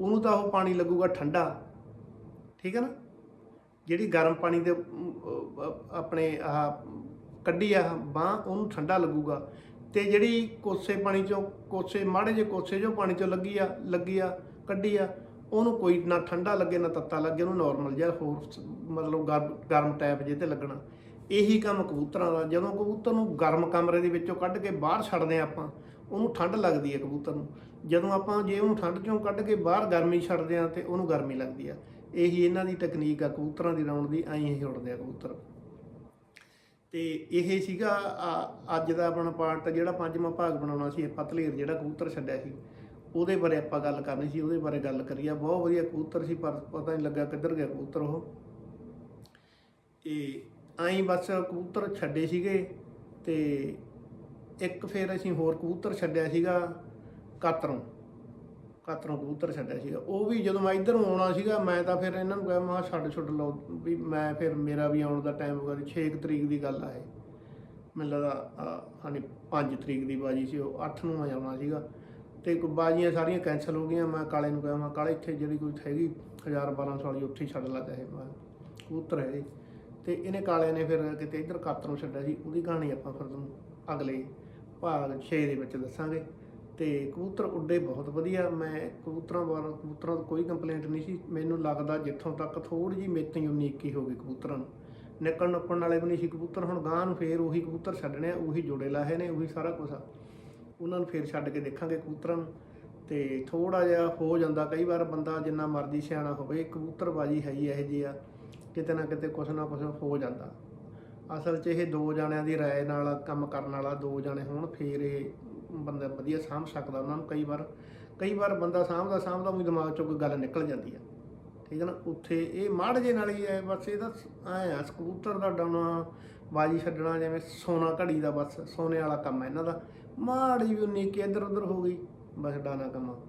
ਉਹਨੂੰ ਤਾਂ ਉਹ ਪਾਣੀ ਲੱਗੂਗਾ ਠੰਡਾ। ਠੀਕ ਹੈ ਨਾ? ਜਿਹੜੀ ਗਰਮ ਪਾਣੀ ਦੇ ਆਪਣੇ ਆਹ, ਕੱਢੀ ਆ ਬਾਹ, ਉਹਨੂੰ ਠੰਡਾ ਲੱਗੂਗਾ। ਤੇ ਜਿਹੜੀ ਕੋਸੇ ਪਾਣੀ ਚੋਂ, ਕੋਸੇ, ਮਾੜੇ ਜੇ ਕੋਸੇ ਜੋ ਪਾਣੀ ਚੋਂ ਲੱਗੀ ਆ ਲੱਗੀ ਆ, ਕੱਢੀ ਆ, ਉਹਨੂੰ ਕੋਈ ਨਾ ਠੰਡਾ ਲੱਗੇ, ਨਾ ਤੱਤਾ ਲੱਗੇ, ਉਹਨੂੰ ਨਾਰਮਲ ਜਿਹਾ ਹੋਰ ਮਤਲਬ ਗਰਮ ਗਰਮ ਟੈਪ ਜੇ ਤੇ ਲੱਗਣਾ। ਇਹੀ ਕੰਮ ਕਬੂਤਰਾਂ ਦਾ, ਜਦੋਂ ਕਬੂਤਰ ਨੂੰ ਗਰਮ ਕਮਰੇ ਦੇ ਵਿੱਚੋਂ ਕੱਢ ਕੇ ਬਾਹਰ ਛੱਡਦੇ ਆ ਆਪਾਂ, ਉਹਨੂੰ ਠੰਡ ਲੱਗਦੀ ਹੈ ਕਬੂਤਰ ਨੂੰ। ਜਦੋਂ ਆਪਾਂ ਜੇ ਉਹਨੂੰ ਠੰਡ ਚੋਂ ਕੱਢ ਕੇ ਬਾਹਰ ਗਰਮੀ ਛੱਡਦੇ ਆ ਤੇ ਉਹਨੂੰ ਗਰਮੀ ਲੱਗਦੀ ਆ ਇਹੀ ਇਹਨਾਂ ਦੀ ਤਕਨੀਕ ਆ, ਕਬੂਤਰਾਂ ਦੀ ਰਾਉਣ ਦੀ, ਐਂ ਹੀ ਉੱਡਦੇ ਆ ਕਬੂਤਰ। ਤੇ ਇਹ ਸੀਗਾ ਅੱਜ ਦਾ ਆਪਣਾ ਪਾਰਟ, ਜਿਹੜਾ ਪੰਜਵਾਂ ਭਾਗ ਬਣਾਉਣਾ ਸੀ, ਇਹ ਪਤਲੇਰ, ਜਿਹੜਾ ਕਬੂਤਰ ਛੱਡਿਆ ਸੀ। ਉਹਦੇ ਬਾਰੇ ਆਪਾਂ ਗੱਲ ਕਰਨੀ ਸੀ, ਉਹਦੇ ਬਾਰੇ ਗੱਲ ਕਰੀ ਬਹੁਤ ਵਧੀਆ ਕਬੂਤਰ ਸੀ, ਪਰ ਪਤਾ ਨਹੀਂ ਲੱਗਾ ਕਿੱਧਰ ਗਿਆ ਕਬੂਤਰ ਉਹ। ਇਹ ਐਂ ਬਸ ਕਬੂਤਰ ਛੱਡੇ ਸੀਗੇ ਤੇ ਇੱਕ ਫੇਰ ਅਸੀਂ ਹੋਰ ਕਬੂਤਰ ਛੱਡਿਆ ਸੀਗਾ ਕਾਤਰੋਂ ਕਾਤਰੋਂ ਕਬੂਤਰ ਛੱਡਿਆ ਸੀਗਾ। ਉਹ ਵੀ ਜਦੋਂ ਮੈਂ ਇੱਧਰ ਆਉਣਾ ਸੀਗਾ, ਮੈਂ ਤਾਂ ਫਿਰ ਇਹਨਾਂ ਨੂੰ ਕਿਹਾ, ਮੈਂ ਕਿਹਾ ਛੱਡ ਛੱਡ ਲਓ ਵੀ ਮੈਂ ਫਿਰ ਮੇਰਾ ਵੀ ਆਉਣ ਦਾ ਟਾਈਮ ਹੋ ਗਿਆ 6 ਤਰੀਕ ਦੀ ਗੱਲ ਆ ਇਹ। ਮੈਨੂੰ ਲੱਗਦਾ ਹਾਨੀ 5 ਤਰੀਕ ਦੀ ਬਾਜੀ ਸੀ, ਉਹ 8 ਨੂੰ ਮੈਂ ਆਉਣਾ ਸੀਗਾ। ਤੇ ਕੋਈ ਬਾਜੀਆਂ ਸਾਰੀਆਂ ਕੈਨਸਲ ਹੋ ਗਈਆਂ, ਮੈਂ ਕਾਲੇ ਨੂੰ ਕਿਹਾ, ਮੈਂ ਕਾਲੇ ਇੱਥੇ ਜਿਹੜੀ ਕੋਈ ਹੈਗੀ 1000 1200 ਵਾਲੀ, ਉੱਥੇ ਹੀ ਛੱਡ ਲਾ ਚਾਹੇ ਮੈਂ ਕਬੂਤਰ ਹੈਗੇ ਤੇ ਇਹਨੇ ਕਾਲੇ ਨੇ ਫਿਰ ਕਿਤੇ ਇੱਧਰ ਨੂੰ ਛੱਡਿਆ ਸੀ, ਉਹਦੀ ਕਹਾਣੀ ਆਪਾਂ ਫਿਰ ਤੁਹਾਨੂੰ ਅਗਲੇ ਭਾਗ 6 ਦੇ ਵਿੱਚ ਦੱਸਾਂਗੇ। ਤੇ ਕਬੂਤਰ ਉੱਡੇ ਬਹੁਤ ਵਧੀਆ, ਮੈਂ ਕਬੂਤਰਾਂ ਬਾਰੇ, ਕਬੂਤਰਾਂ ਤੋਂ ਕੋਈ ਕੰਪਲੇਂਟ ਨਹੀਂ ਸੀ, ਮੈਨੂੰ ਲੱਗਦਾ ਜਿੱਥੋਂ ਤੱਕ ਥੋੜੀ ਜਿਹੀ ਮੇਤੀ ਯੂਨੀਕ ਹੀ ਹੋ ਗਈ ਕਬੂਤਰਾਂ ਨੂੰ। ਨਿਕਲਣ ਨੱਪਣ ਵਾਲੇ ਵੀ ਨਹੀਂ ਸੀ ਕਬੂਤਰ, ਹੁਣ ਗਾਂ ਨੂੰ ਫੇਰ ਉਹੀ ਕਬੂਤਰ ਛੱਡਣੇ ਆ, ਉਹੀ ਜੋੜੇ ਲਾਹੇ ਨੇ, ਉਹੀ ਸਾਰਾ ਕੁਝ ਆ। ਉਹਨਾਂ ਨੂੰ ਫੇਰ ਛੱਡ ਕੇ ਦੇਖਾਂਗੇ ਕਬੂਤਰਾਂ ਨੂੰ। ਤੇ ਥੋੜਾ ਜਿਹਾ ਹੋ ਜਾਂਦਾ, ਕਈ ਵਾਰ ਬੰਦਾ ਜਿੰਨਾ ਮਰਜ਼ੀ ਸਿਆਣਾ ਹੋਵੇ, ਕਬੂਤਰਬਾਜੀ ਹੈ ਹੀ ਇਹੋ ਜਿਹੀ ਆ। ਕਿਤੇ ਨਾ ਕਿਤੇ ਕੁਛ ਨਾ ਕੁਛ ਹੋ ਜਾਂਦਾ। ਅਸਲ 'ਚ ਇਹ ਦੋ ਜਣਿਆਂ ਦੀ ਰਾਏ ਨਾਲ, ਕੰਮ ਕਰਨ ਵਾਲਾ ਦੋ ਜਣੇ ਹੋਣ, ਫੇਰ ਇਹ ਬੰਦਾ ਵਧੀਆ ਸਾਂਭ ਸਕਦਾ ਉਹਨਾਂ ਨੂੰ। ਕਈ ਵਾਰ ਕਈ ਵਾਰ ਬੰਦਾ ਸਾਂਭਦਾ ਸਾਂਭਦਾ ਵੀ ਦਿਮਾਗ 'ਚੋਂ ਕੋਈ ਗੱਲ ਨਿਕਲ ਜਾਂਦੀ ਆ। ਠੀਕ ਹੈ ਨਾ? ਉੱਥੇ ਇਹ ਮਾੜ ਜੇ ਨਾਲ ਹੀ ਹੈ, ਬਸ ਇਹਦਾ ਐ ਆ ਕਬੂਤਰ ਦਾ ਡਾਉਣਾ, ਬਾਜੀ ਛੱਡਣਾ, ਜਿਵੇਂ ਸੋਨਾ ਘੜੀ ਦਾ ਬਸ, ਸੋਨੇ ਵਾਲਾ ਕੰਮ ਹੈ ਇਹਨਾਂ ਦਾ। ਮਾੜੀ ਵੀ ਉਨੀ ਕਿ ਇੱਧਰ ਉੱਧਰ ਹੋ ਗਈ, ਬਸ ਡਾਣਾ ਕੰਮ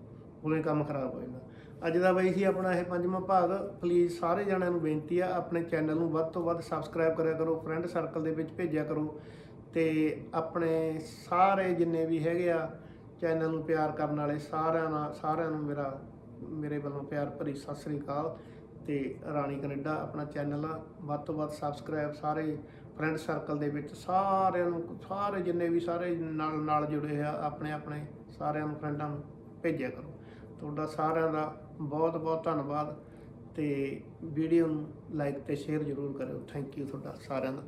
ਉਹਨੇ ਕੰਮ ਖਰਾਬ ਹੋ ਜਾਂਦਾ। ਅੱਜ ਦਾ ਬਈ ਸੀ ਆਪਣਾ ਇਹ ਪੰਜਵਾਂ ਭਾਗ। ਪਲੀਜ਼ ਸਾਰੇ ਜਣਿਆਂ ਨੂੰ ਬੇਨਤੀ ਆ, ਆਪਣੇ ਚੈਨਲ ਨੂੰ ਵੱਧ ਤੋਂ ਵੱਧ ਸਬਸਕ੍ਰਾਈਬ ਕਰਿਆ ਕਰੋ ਫਰੈਂਡ ਸਰਕਲ ਦੇ ਵਿੱਚ ਭੇਜਿਆ ਕਰੋ ਤੇ ਆਪਣੇ ਸਾਰੇ ਜਿੰਨੇ ਵੀ ਹੈਗੇ ਆ ਚੈਨਲ ਨੂੰ ਪਿਆਰ ਕਰਨ ਵਾਲੇ ਸਾਰਿਆਂ ਨਾਲ, ਸਾਰਿਆਂ ਨੂੰ ਮੇਰਾ, ਮੇਰੇ ਵੱਲੋਂ ਪਿਆਰ ਭਰੀ ਸਤਿ ਸ੍ਰੀ ਅਕਾਲ ਤੇ ਰਾਣੀ ਕੈਨੇਡਾ ਆਪਣਾ ਚੈਨਲ ਆ, ਵੱਧ ਤੋਂ ਵੱਧ ਸਬਸਕ੍ਰਾਈਬ ਸਾਰੇ ਫਰੈਂਡ ਸਰਕਲ ਦੇ ਵਿੱਚ ਸਾਰਿਆਂ ਨੂੰ, ਸਾਰੇ ਜਿੰਨੇ ਵੀ ਸਾਰੇ ਨਾਲ ਨਾਲ ਜੁੜੇ ਆ, ਆਪਣੇ ਆਪਣੇ ਸਾਰਿਆਂ ਨੂੰ ਫਰੈਂਡਾਂ ਨੂੰ ਭੇਜਿਆ ਕਰੋ। ਤੁਹਾਡਾ ਸਾਰਿਆਂ ਦਾ ਬਹੁਤ ਬਹੁਤ ਧੰਨਵਾਦ ਤੇ ਵੀਡੀਓ ਨੂੰ ਲਾਈਕ ਤੇ ਸ਼ੇਅਰ ਜ਼ਰੂਰ ਕਰਿਓ। ਥੈਂਕ ਯੂ ਤੁਹਾਡਾ ਸਾਰਿਆਂ ਦਾ।